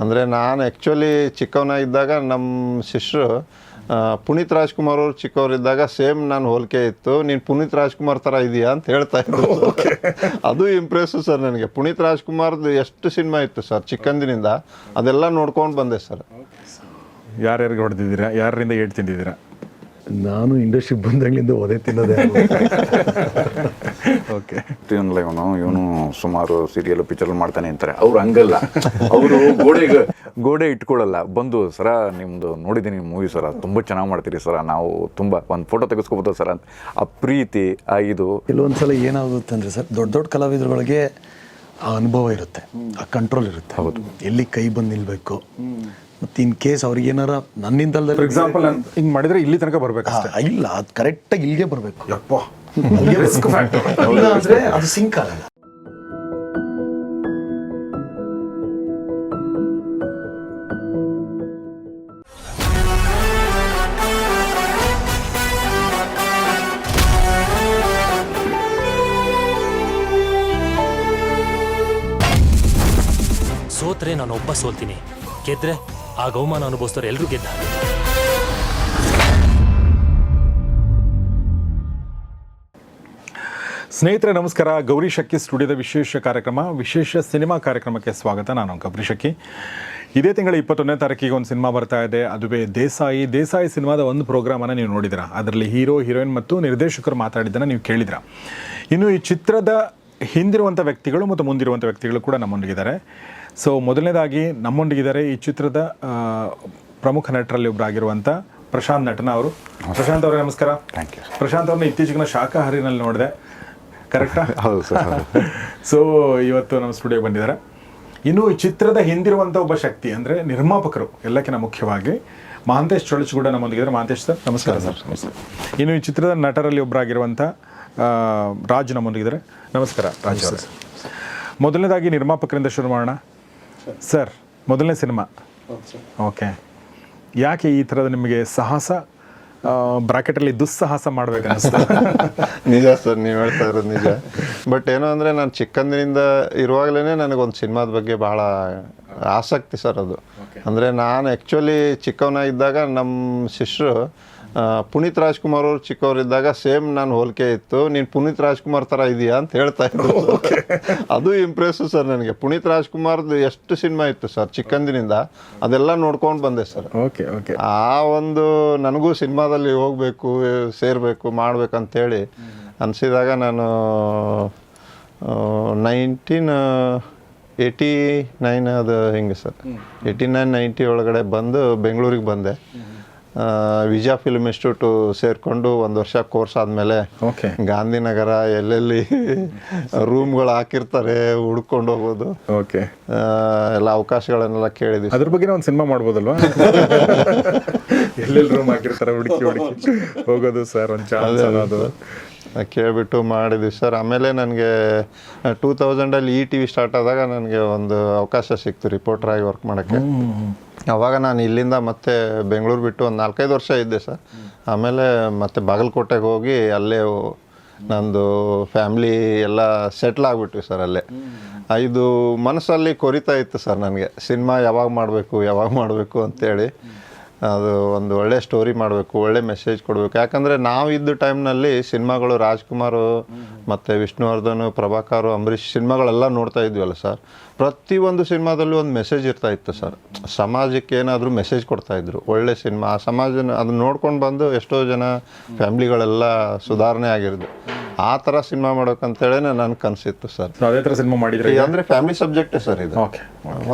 ಅಂದರೆ ನಾನು ಆ್ಯಕ್ಚುಲಿ ಚಿಕ್ಕವನಾಗಿದ್ದಾಗ ನಮ್ಮ ಶಿಷ್ಯರು ಪುನೀತ್ ರಾಜ್ಕುಮಾರ್ ಅವರು ಚಿಕ್ಕವರಿದ್ದಾಗ ಸೇಮ್ ನಾನು ಹೋಲಿಕೆ ಇತ್ತು. ನೀನು ಪುನೀತ್ ರಾಜ್ಕುಮಾರ್ ಥರ ಇದೆಯಾ ಅಂತ ಹೇಳ್ತಾ ಇದ್ದರು ಅದು ಇಂಪ್ರೆಸ್ಸು ಸರ್ ನನಗೆ. ಪುನೀತ್ ರಾಜ್ಕುಮಾರ್ದು ಎಷ್ಟು ಸಿನಿಮಾ ಇತ್ತು ಸರ್ ಚಿಕ್ಕಂದಿನಿಂದ? ಅದೆಲ್ಲ ನೋಡ್ಕೊಂಡು ಬಂದೆ ಸರ್. ಯಾರ್ಯಾರಿಗೆ ಹೊಡೆದಿದ್ದೀರಾ? ಯಾರಿಂದ ಏಟ್ ತಿಂದಿದ್ದೀರಾ? ನಾನು ಇಂಡಸ್ಟ್ರಿಗೆ ಬಂದಾಗಲಿಂದ ಒದೆ ತಿನ್ನೋದೇ ಓಕೆ ಇವನಲ್ಲ ಇವನು ಇವನು ಸುಮಾರು ಸೀರಿಯಲ್ ಪಿಕ್ಚರ್ ಮಾಡ್ತಾನೆ ಅಂತಾರೆ. ಅವ್ರು ಹಂಗಲ್ಲ. ಅವರು ಗೋಡೆಗೆ ಗೋಡೆ ಇಟ್ಕೊಳ್ಳಲ್ಲ. ಬಂದು ಸರ ನಿಮ್ದು ನೋಡಿದ್ದೀನಿ ಮೂವಿ ಸರ ತುಂಬ ಚೆನ್ನಾಗಿ ಮಾಡ್ತೀರಿ ಸರ. ನಾವು ತುಂಬ ಒಂದು ಫೋಟೋ ತೆಗೆಸ್ಕೊಬೋದು ಸರ್? ಅಂತ. ಆ ಪ್ರೀತಿ ಆ ಇದು. ಕೆಲವೊಂದು ಸಲ ಏನಾಗುತ್ತೆ ಅಂದರೆ ಸರ್ ದೊಡ್ಡ ದೊಡ್ಡ ಕಲಾವಿದರುಗಳಿಗೆ ಆ ಅನುಭವ ಇರುತ್ತೆ ಆ ಕಂಟ್ರೋಲ್ ಇರುತ್ತೆ. ಹೌದು. ಎಲ್ಲಿ ಕೈ ಬಂದು ನಿಲ್ಬೇಕು? ಮತ್ತು ಇನ್ ಕೇಸ್ ಅವ್ರಿಗೆ ಏನಾರ ನನ್ನಿಂದಲ್ದ ಫಾರ್ ಎಕ್ಸಾಂಪಲ್ ಹಿಂಗೆ ಮಾಡಿದ್ರೆ ಇಲ್ಲಿ ತನಕ ಬರ್ಬೇಕು ಇಲ್ಲ ಅದು ಕರೆಕ್ಟಾಗಿ ಇಲ್ಲಿಗೆ ಬರಬೇಕು. ಯಪ್ಪ. ಇಲ್ಲ ಅಂದರೆ ಅದು ಸಿಂಕ್ ಆಗಲ್ಲ. ನಾನು ಒಬ್ಬ ಸೋಲ್ತೀನಿ. ಗೆದ್ರೆ ಆ ಗೌಮಾನ ಅನುಭವಿಸ್ತಾರೆ ಎಲ್ಲರೂ ಗೆದ್ದ ಸ್ನೇಹಿತರೆ, ನಮಸ್ಕಾರ. ಗೌರಿ ಶಕ್ಕಿ ಸ್ಟುಡಿಯೋದ ವಿಶೇಷ ಕಾರ್ಯಕ್ರಮ, ವಿಶೇಷ ಸಿನಿಮಾ ಕಾರ್ಯಕ್ರಮಕ್ಕೆ ಸ್ವಾಗತ. ನಾನು ಗೌರಿ ಶಕ್ಕಿ ಇದೇ ತಿಂಗಳ ಇಪ್ಪತ್ತೊಂದನೇ ತಾರೀಕಿಗೆ ಒಂದು ಸಿನಿಮಾ ಬರ್ತಾ ಇದೆ. ಅದುವೇ ದೇಸಾಯಿ. ದೇಸಾಯಿ ಸಿನಿಮಾದ ಒಂದು ಪ್ರೋಗ್ರಾಮನ್ನು ನೀವು ನೋಡಿದಿರ ಅದರಲ್ಲಿ ಹೀರೋ, ಹೀರೋಯಿನ್ ಮತ್ತು ನಿರ್ದೇಶಕರು ಮಾತಾಡಿದ್ದನ್ನು ನೀವು ಕೇಳಿದಿರ ಇನ್ನು ಈ ಚಿತ್ರದ ಹಿಂದಿರುವಂಥ ವ್ಯಕ್ತಿಗಳು ಮತ್ತು ಮುಂದಿರುವಂಥ ವ್ಯಕ್ತಿಗಳು ಕೂಡ ನಮ್ಮೊಂದಿಗಿದ್ದಾರೆ. ಸೊ ಮೊದಲನೇದಾಗಿ ನಮ್ಮೊಂದಿಗಿದ್ದಾರೆ ಈ ಚಿತ್ರದ ಪ್ರಮುಖ ನಟರಲ್ಲಿ ಒಬ್ಬರಾಗಿರುವಂಥ ಪ್ರಶಾಂತ್ ನಟನ ಅವರು. ಪ್ರಶಾಂತ್ ಅವರೇ ನಮಸ್ಕಾರ. ಥ್ಯಾಂಕ್ ಯು ಪ್ರಶಾಂತ್ ಅವ್ರನ್ನ ಇತ್ತೀಚಿನ ಶಾಖಾಹಾರಿನಲ್ಲಿ ನೋಡಿದೆ. ಕರೆಕ್ಟಾ ಹೌದು ಸರ್ ಸೊ ಇವತ್ತು ನಮ್ಮ ಸ್ಟುಡಿಯೋಗೆ ಬಂದಿದ್ದಾರೆ. ಇನ್ನು ಈ ಚಿತ್ರದ ಹಿಂದಿರುವಂಥ ಒಬ್ಬ ಶಕ್ತಿ ಅಂದರೆ ನಿರ್ಮಾಪಕರು ಎಲ್ಲಕ್ಕಿಂತ ಮುಖ್ಯವಾಗಿ ಮಹಾಂತೇಶ್ ಚೊಳಚುಗೂಡ ನಮ್ಮೊಂದಿಗಿದ್ದಾರೆ. ಮಹಾಂತೇಶ್ ಸರ್ ನಮಸ್ಕಾರ ಸರ್ ನಮಸ್ಕಾರ ಇನ್ನು ಈ ಚಿತ್ರದ ನಟರಲ್ಲಿ ಒಬ್ಬರಾಗಿರುವಂಥ ರಾಜು ನಮ್ಮೊಂದಿಗಿದ್ದಾರೆ. ನಮಸ್ಕಾರ ರಾಜ್ ಸರ್ ಮೊದಲನೇದಾಗಿ ನಿರ್ಮಾಪಕರಿಂದ ಶುರು ಮಾಡೋಣ. ಸರ್ ಮೊದಲನೇ ಸಿನಿಮಾ. ಓಕೆ. ಯಾಕೆ ಈ ಥರದ ನಿಮಗೆ ಸಾಹಸ ಬ್ರಾಕೆಟಲ್ಲಿ ದುಸ್ಸಾಹಸ ಮಾಡ್ಬೇಕನ್ನಿಸ್ತಾ ನಿಜ ಸರ್ ನೀವು ಹೇಳ್ತಾ ಇರೋದು ನಿಜ. ಬಟ್ ಏನು ಅಂದರೆ ನಾನು ಚಿಕ್ಕಂದಿನಿಂದ ಇರುವಾಗಲೇ ನನಗೊಂದು ಸಿನಿಮಾದ ಬಗ್ಗೆ ಭಾಳ ಆಸಕ್ತಿ ಸರ್ ಅದು. ಅಂದರೆ ನಾನು ಆ್ಯಕ್ಚುಲಿ ಚಿಕ್ಕವನಾಗಿದ್ದಾಗ ನಮ್ಮ ಶಿಷ್ಯರು ಪುನೀತ್ ರಾಜ್ಕುಮಾರ್ ಅವರು ಚಿಕ್ಕವರಿದ್ದಾಗ ಸೇಮ್ ನಾನು ಹೋಲಿಕೆ ಇತ್ತು. ನೀನು ಪುನೀತ್ ರಾಜ್ಕುಮಾರ್ ಥರ ಇದೆಯಾ ಅಂತ ಹೇಳ್ತಾ ಇದ್ರು. ಅದು ಇಂಪ್ರೆಸ್ಸು ಸರ್ ನನಗೆ. ಪುನೀತ್ ರಾಜ್ಕುಮಾರ್ದು ಎಷ್ಟು ಸಿನಿಮಾ ಇತ್ತು ಸರ್ ಚಿಕ್ಕಂದಿನಿಂದ? ಅದೆಲ್ಲ ನೋಡ್ಕೊಂಡು ಬಂದೆ ಸರ್. ಓಕೆ ಓಕೆ ಆ ಒಂದು ನನಗೂ ಸಿನಿಮಾದಲ್ಲಿ ಹೋಗಬೇಕು ಸೇರಬೇಕು ಮಾಡಬೇಕಂತೇಳಿ ಅನಿಸಿದಾಗ ನಾನು ನೈನ್ಟೀನ್ ಏಯ್ಟಿ ನೈನ್ ಅದು ಹಿಂಗೆ ಸರ್? ಏಯ್ಟಿ ನೈನ್ ನೈಂಟಿ ಒಳಗಡೆ ಬಂದು ಬೆಂಗಳೂರಿಗೆ ಬಂದೆ. ವಿಜಯ ಫಿಲ್ಮ್ ಇನ್ಸ್ಟಿಟ್ಯೂಟು ಸೇರಿಕೊಂಡು ಒಂದು ವರ್ಷ ಕೋರ್ಸ್ ಆದಮೇಲೆ ಓಕೆ. ಗಾಂಧಿನಗರ ಎಲ್ಲೆಲ್ಲಿ ರೂಮ್ಗಳು ಹಾಕಿರ್ತಾರೆ ಹುಡ್ಕೊಂಡು ಹೋಗೋದು. ಓಕೆ. ಎಲ್ಲ ಅವಕಾಶಗಳನ್ನೆಲ್ಲ ಕೇಳಿದ್ವಿ. ಅದ್ರ ಬಗ್ಗೆ ಒಂದು ಸಿನಿಮಾ ಮಾಡ್ಬೋದಲ್ವಾ? ಎಲ್ಲೆಲ್ಲಿ ರೂಮ್ ಹಾಕಿರ್ತಾರೆ ಹುಡುಕಿ ಹುಡುಕಿ. ಹೋಗೋದು ಸರ್ ಒಂದು ಚಾನ್ಸ್ ಅನ್ನೋದು. ಕೇಳಿಬಿಟ್ಟು ಮಾಡಿದ್ವಿ. ಸರ್ ಆಮೇಲೆ ನನಗೆ ಟೂ ತೌಸಂಡಲ್ಲಿ ಇ ಟಿ ವಿ ಸ್ಟಾರ್ಟ್ ಆದಾಗ ನನಗೆ ಒಂದು ಅವಕಾಶ ಸಿಕ್ತು ರಿಪೋರ್ಟ್ರಾಗಿ ವರ್ಕ್ ಮಾಡೋಕ್ಕೆ. ಅವಾಗ ನಾನು ಇಲ್ಲಿಂದ ಮತ್ತೆ ಬೆಂಗಳೂರು ಬಿಟ್ಟು ಒಂದು ನಾಲ್ಕೈದು ವರ್ಷ ಇದ್ದೆ ಸರ್. ಆಮೇಲೆ ಮತ್ತೆ ಬಾಗಲಕೋಟೆಗೆ ಹೋಗಿ ಅಲ್ಲೇ ನಂದು ಫ್ಯಾಮ್ಲಿ ಎಲ್ಲ ಸೆಟ್ಲ್ ಆಗಿಬಿಟ್ವಿ ಸರ್ ಅಲ್ಲೇ. ಇದು ಮನಸ್ಸಲ್ಲಿ ಕೊರಿತಾ ಇತ್ತು ಸರ್ ನನಗೆ. ಸಿನಿಮಾ ಯಾವಾಗ ಮಾಡಬೇಕು ಯಾವಾಗ ಮಾಡಬೇಕು ಅಂತೇಳಿ. ಅದು ಒಂದು ಒಳ್ಳೆ ಸ್ಟೋರಿ ಮಾಡಬೇಕು ಒಳ್ಳೆ ಮೆಸೇಜ್ ಕೊಡಬೇಕು. ಯಾಕಂದರೆ ನಾವು ಇದ್ದ ಟೈಮ್ನಲ್ಲಿ ಸಿನಿಮಾಗಳು ರಾಜ್ಕುಮಾರು ಮತ್ತು ವಿಷ್ಣುವರ್ಧನ್ ಪ್ರಭಾಕರ್ ಅಂಬರೀಷ್ ಸಿನಿಮಾಗಳೆಲ್ಲ ನೋಡ್ತಾ ಇದ್ವಲ್ಲ ಸರ್ ಪ್ರತಿಯೊಂದು ಸಿನಿಮಾದಲ್ಲೂ ಒಂದು ಮೆಸೇಜ್ ಇರ್ತಾ ಇತ್ತು ಸರ್ ಸಮಾಜಕ್ಕೆ ಏನಾದರೂ ಮೆಸೇಜ್ ಕೊಡ್ತಾ ಇದ್ರು. ಒಳ್ಳೆ ಸಿನಿಮಾ ಆ ಸಮಾಜನ ಅದನ್ನ ನೋಡ್ಕೊಂಡು ಬಂದು ಎಷ್ಟೋ ಜನ ಫ್ಯಾಮ್ಲಿಗಳೆಲ್ಲ ಸುಧಾರಣೆ ಆಗಿರೋದು. ಆ ಥರ ಸಿನಿಮಾ ಮಾಡ್ಬೇಕಂತೇಳಿ ನನ್ನ ಕನಸಿತ್ತು ಸರ್ ಅದೇ ಥರ ಸಿನಿಮಾ ಮಾಡಿದ್ರೆ ಅಂದರೆ ಫ್ಯಾಮಿಲಿ ಸಬ್ಜೆಕ್ಟೇ ಸರ್ ಇದು. ಓಕೆ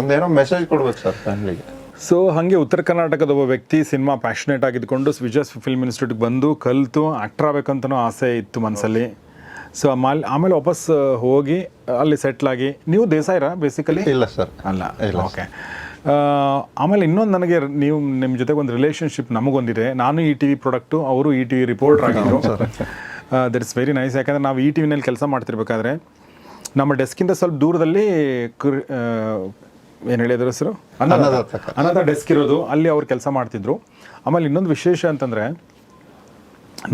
ಒಂದೇನೋ ಮೆಸೇಜ್ ಕೊಡ್ಬೇಕು ಸರ್ ಫ್ಯಾಮ್ಲಿಗೆ ಸೊ ಹಾಗೆ ಉತ್ತರ ಕರ್ನಾಟಕದ ಒಬ್ಬ ವ್ಯಕ್ತಿ ಸಿನಿಮಾ ಪ್ಯಾಷನೇಟ್ ಆಗಿದ್ಕೊಂಡು ವಿಜಯ್ ಫಿಲ್ಮ್ ಇನ್ಸ್ಟಿಟ್ಯೂಟ್ಗೆ ಬಂದು ಕಲಿತು ಆ್ಯಕ್ಟರ್ ಆಗಬೇಕಂತನೂ ಆಸೆ ಇತ್ತು ಮನಸ್ಸಲ್ಲಿ. ಸೊ ಆಮೇಲೆ ಆಮೇಲೆ ವಾಪಸ್ ಹೋಗಿ ಅಲ್ಲಿ ಸೆಟ್ಲ್ ಆಗಿ. ನೀವು ದೇಸಾಯಿರ ಬೇಸಿಕಲಿ ಇಲ್ಲ ಸರ್ ಅಲ್ಲ ಇಲ್ಲ ಓಕೆ ಆಮೇಲೆ ಇನ್ನೊಂದು ನನಗೆ ನೀವು ನಿಮ್ಮ ಜೊತೆಗೆ ಒಂದು ರಿಲೇಷನ್ಶಿಪ್ ನಮಗೊಂದಿದೆ. ನಾನು ಈ ಟಿ ವಿ ಪ್ರಾಡಕ್ಟು ಅವರು ಈ ಟಿ ವಿ ರಿಪೋರ್ಟರ್ ಆಗಿದ್ದರು ದಟ್ ಇಸ್ ವೆರಿ ನೈಸ್ ಯಾಕಂದರೆ ನಾವು ಈ ಟಿ ವಿನಲ್ಲಿ ಕೆಲಸ ಮಾಡ್ತಿರ್ಬೇಕಾದ್ರೆ ನಮ್ಮ ಡೆಸ್ಕಿಂದ ಸ್ವಲ್ಪ ದೂರದಲ್ಲಿ ಏನು ಹೇಳಿದ್ರು ಹೆಸರು? ಅನ್ನದಾತ ಅನ್ನದ ಡೆಸ್ಕ್ ಇರೋದು. ಅಲ್ಲಿ ಅವ್ರು ಕೆಲಸ ಮಾಡ್ತಿದ್ರು. ಆಮೇಲೆ ಇನ್ನೊಂದು ವಿಶೇಷ ಅಂತಂದರೆ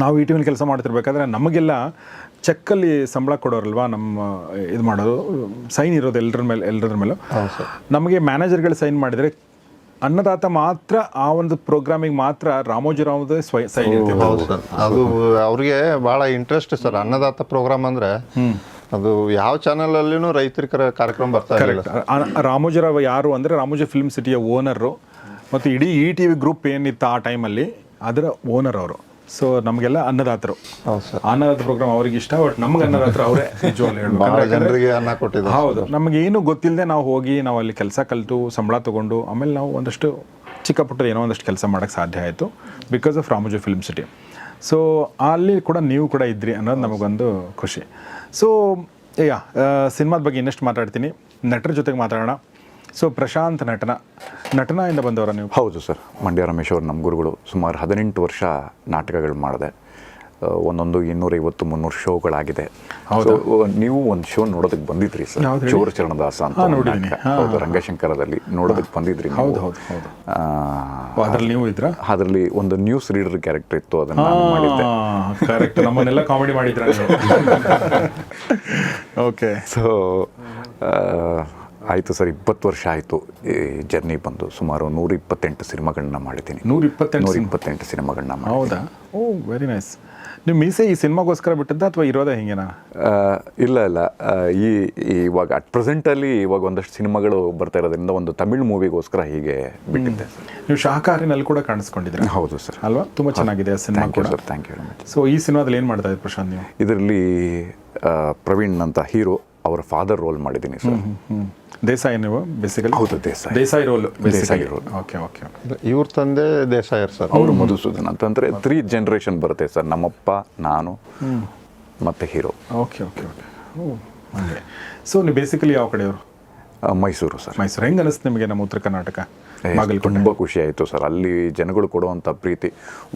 ನಾವು ಈ ಟಿ ವಿಲಿ ಕೆಲಸ ಮಾಡ್ತಿರ್ಬೇಕಾದ್ರೆ ನಮಗೆಲ್ಲ ಚೆಕ್ಕಲ್ಲಿ ಸಂಬಳ ಕೊಡೋರಲ್ವಾ ನಮ್ಮ ಇದು ಮಾಡೋದು. ಸೈನ್ ಇರೋದು ಎಲ್ಲರ ಮೇಲೆ ಎಲ್ಲರ ಮೇಲೂ. ನಮಗೆ ಮ್ಯಾನೇಜರ್ಗಳು ಸೈನ್ ಮಾಡಿದರೆ ಅನ್ನದಾತ ಮಾತ್ರ ಆ ಒಂದು ಪ್ರೋಗ್ರಾಮಿಗೆ ಮಾತ್ರ ರಾಮೋಜಿರಾವ್ದೇ ಸೈನ್ ಇರ್ತೀವಿ ಅವ್ರಿಗೆ ಭಾಳ ಇಂಟ್ರೆಸ್ಟ್ ಸರ್ ಅನ್ನದಾತ ಪ್ರೋಗ್ರಾಮ್ ಅಂದ್ರೆ ಅದು ಯಾವ ಚಾನಲ್ ಅಲ್ಲಿನೂ ರೈತರ ಕಾರ್ಯಕ್ರಮ ಬರ್ತಾ ಇರಲಿಲ್ಲ ಕರೆಕ್ಟ್ ರಾಮೋಜಿರಾವ್ ಯಾರು ಅಂದ್ರೆ ರಾಮೋಜಿ ಫಿಲ್ಮ್ ಸಿಟಿಯ ಓನರು ಮತ್ತು ಇಡೀ ಇ ಟಿ ವಿ ಗ್ರೂಪ್ ಏನಿತ್ತು ಆ ಟೈಮಲ್ಲಿ ಅದರ ಓನರ್ ಅವರು. ಸೊ ನಮಗೆಲ್ಲ ಅನ್ನದಾತರು. ಹೌದು ಸರ್. ಅನ್ನದಾತ ಪ್ರೋಗ್ರಾಮ್ ಅವ್ರಿಗೆ ಇಷ್ಟ ಬಟ್ ನಮ್ಗೆ ಅನ್ನದಾತರು ಅವರೇ ನಿಜವಾಗ್ಲೂ ಭಾಳ ಹೇಳ್ಬೇಕು ಜನರಿಗೆ ಅನ್ನ ಕೊಟ್ಟಿದ್ದು ಹೌದು. ನಮಗೇನು ಗೊತ್ತಿಲ್ಲದೆ ನಾವು ಹೋಗಿ ನಾವು ಅಲ್ಲಿ ಕೆಲಸ ಕಲಿತು ಸಂಬಳ ತಗೊಂಡು ಆಮೇಲೆ ನಾವು ಒಂದಷ್ಟು ಚಿಕ್ಕ ಪುಟ್ಟದ ಏನೋ ಒಂದಷ್ಟು ಕೆಲಸ ಮಾಡೋಕ್ಕೆ ಸಾಧ್ಯ ಆಯಿತು because of Ramoji film city so ಅಲ್ಲಿ ಕೂಡ ನೀವು ಕೂಡ ಇದ್ರಿ ಅನ್ನೋದು ನಮಗೊಂದು ಖುಷಿ. ಸೊ ಈಗ ಸಿನಿಮಾದ ಬಗ್ಗೆ ಇನ್ನಷ್ಟು ಮಾತಾಡ್ತೀನಿ. ನಟರ ಜೊತೆಗೆ ಮಾತಾಡೋಣ. ಸೊ ಪ್ರಶಾಂತ್ ನಟನ. ನಟನ ಇಂದ ಬಂದವರ ನೀವು? ಹೌದು ಸರ್. ಮಂಡ್ಯ ರಮೇಶ್ ಅವರು ನಮ್ಮ ಗುರುಗಳು ಸುಮಾರು ಹದಿನೆಂಟು ವರ್ಷ ನಾಟಕಗಳು ಮಾಡಿದೆ. ಒಂದೊಂದು ಇನ್ನೂರೈವತ್ತು ಮುನ್ನೂರು ಶೋಗಳಾಗಿದೆ. ನೀವು ಒಂದು ಶೋ ನೋಡೋದಕ್ಕೆ ಬಂದಿದ್ರಿ ಸರ್? ಚೋರ ಚರಣದಾಸ ಅಂತ ಹೌದು ರಂಗಶಂಕರದಲ್ಲಿ ನೋಡೋದಕ್ಕೆ ಬಂದಿದ್ರಿ ನೀವು. ಹೌದು, ಹೌದು, ಹೌದು. ಆ, ಅದ್ರಲ್ಲಿ ನೀವು ಇದ್ರ? ಅದರಲ್ಲಿ ಒಂದು ನ್ಯೂಸ್ ರೀಡರ್ ಕ್ಯಾರೆಕ್ಟರ್ ಇತ್ತು ಅದನ್ನ ನಾನು ಮಾಡಿದ್ದೆ. ಕರೆಕ್ಟ್ ನಮ್ಮನ್ನೆಲ್ಲ ಕಾಮಿಡಿ ಮಾಡಿದ್ರ ಓಕೆ ಸೊ ಆಯಿತು ಸರ್ ಇಪ್ಪತ್ತು ವರ್ಷ ಆಯಿತು. ಈ ಜರ್ನಿ ಬಂದು ಸುಮಾರು ನೂರ ಇಪ್ಪತ್ತೆಂಟು ಸಿನಿಮಾಗಳನ್ನ ಮಾಡಿದ್ದೀನಿ. ನೂರ ಇಪ್ಪತ್ತೆಂಟು ನೂರ ಇಪ್ಪತ್ತೆಂಟು ಸಿನಿಮಾಗಳನ್ನ ಹೌದಾ? ಓ ವೆರಿ ನೈಸ್ ನೀವು ಮೀಸೆ ಈ ಸಿನಿಮಾಗೋಸ್ಕರ ಬಿಟ್ಟದ್ದ ಅಥವಾ ಇರೋದೇ ಹಿಂಗೇನಾ? ಇಲ್ಲ ಇಲ್ಲ. ಈ ಇವಾಗ ಅಟ್ ಪ್ರೆಸೆಂಟಲ್ಲಿ ಇವಾಗ ಒಂದಷ್ಟು ಸಿನಿಮಾಗಳು ಬರ್ತಾ ಇರೋದ್ರಿಂದ ಒಂದು ತಮಿಳ್ ಮೂವಿಗೋಸ್ಕರ ಹೀಗೆ ಬಿಟ್ಟಿದ್ದೆ ನೀವು ಶಾಕಾಹಾರಿನಲ್ಲಿ ಕೂಡ ಕಾಣಿಸ್ಕೊಂಡಿದ್ದೀರಾ? ಹೌದು ಸರ್. ಅಲ್ವಾ? ತುಂಬ ಚೆನ್ನಾಗಿದೆ ಸಿನಿಮಾ ಕೂಡ. Sir thank you very much so ಈ ಸಿನಿಮಾದಲ್ಲಿ ಏನು ಮಾಡ್ತಾ ಇದ್ದೀರಿ ಪ್ರಶಾಂತ್ ನೀವು? ಇದರಲ್ಲಿ ಪ್ರವೀಣ್ ಅಂತ ಹೀರೋ ಅವರ ಫಾದರ್ ರೋಲ್ ಮಾಡಿದ್ದೀನಿ ಸರ್ ದೇಸಾಯಿ ನೀವು ಬೇಸಿಕಲಿ ಹೌದು Desai. Desai role Desai role okay okay ಇವ್ರ ತಂದೆ ದೇಸಾಯರ್ ಸರ್ ಅವರು ಮಧುಸೂದನ್ ಅಂತಂದ್ರೆ ತ್ರೀ ಜನರೇಷನ್ ಬರುತ್ತೆ ಸರ್ ನಮ್ಮಪ್ಪ ನಾನು ಮತ್ತೆ hero okay okay okay so ನೀವು ಬೇಸಿಕಲಿ ಯಾವ ಕಡೆಯವರು? ಮೈಸೂರು ಸರ್. ಮೈಸೂರು. ಹೆಂಗೆ ಅನಿಸ್ತು ನಿಮಗೆ ನಮ್ಮ ಉತ್ತರ ಕರ್ನಾಟಕ? ತುಂಬ ಖುಷಿ ಆಯಿತು ಸರ್. ಅಲ್ಲಿ ಜನಗಳು ಕೊಡುವಂಥ ಪ್ರೀತಿ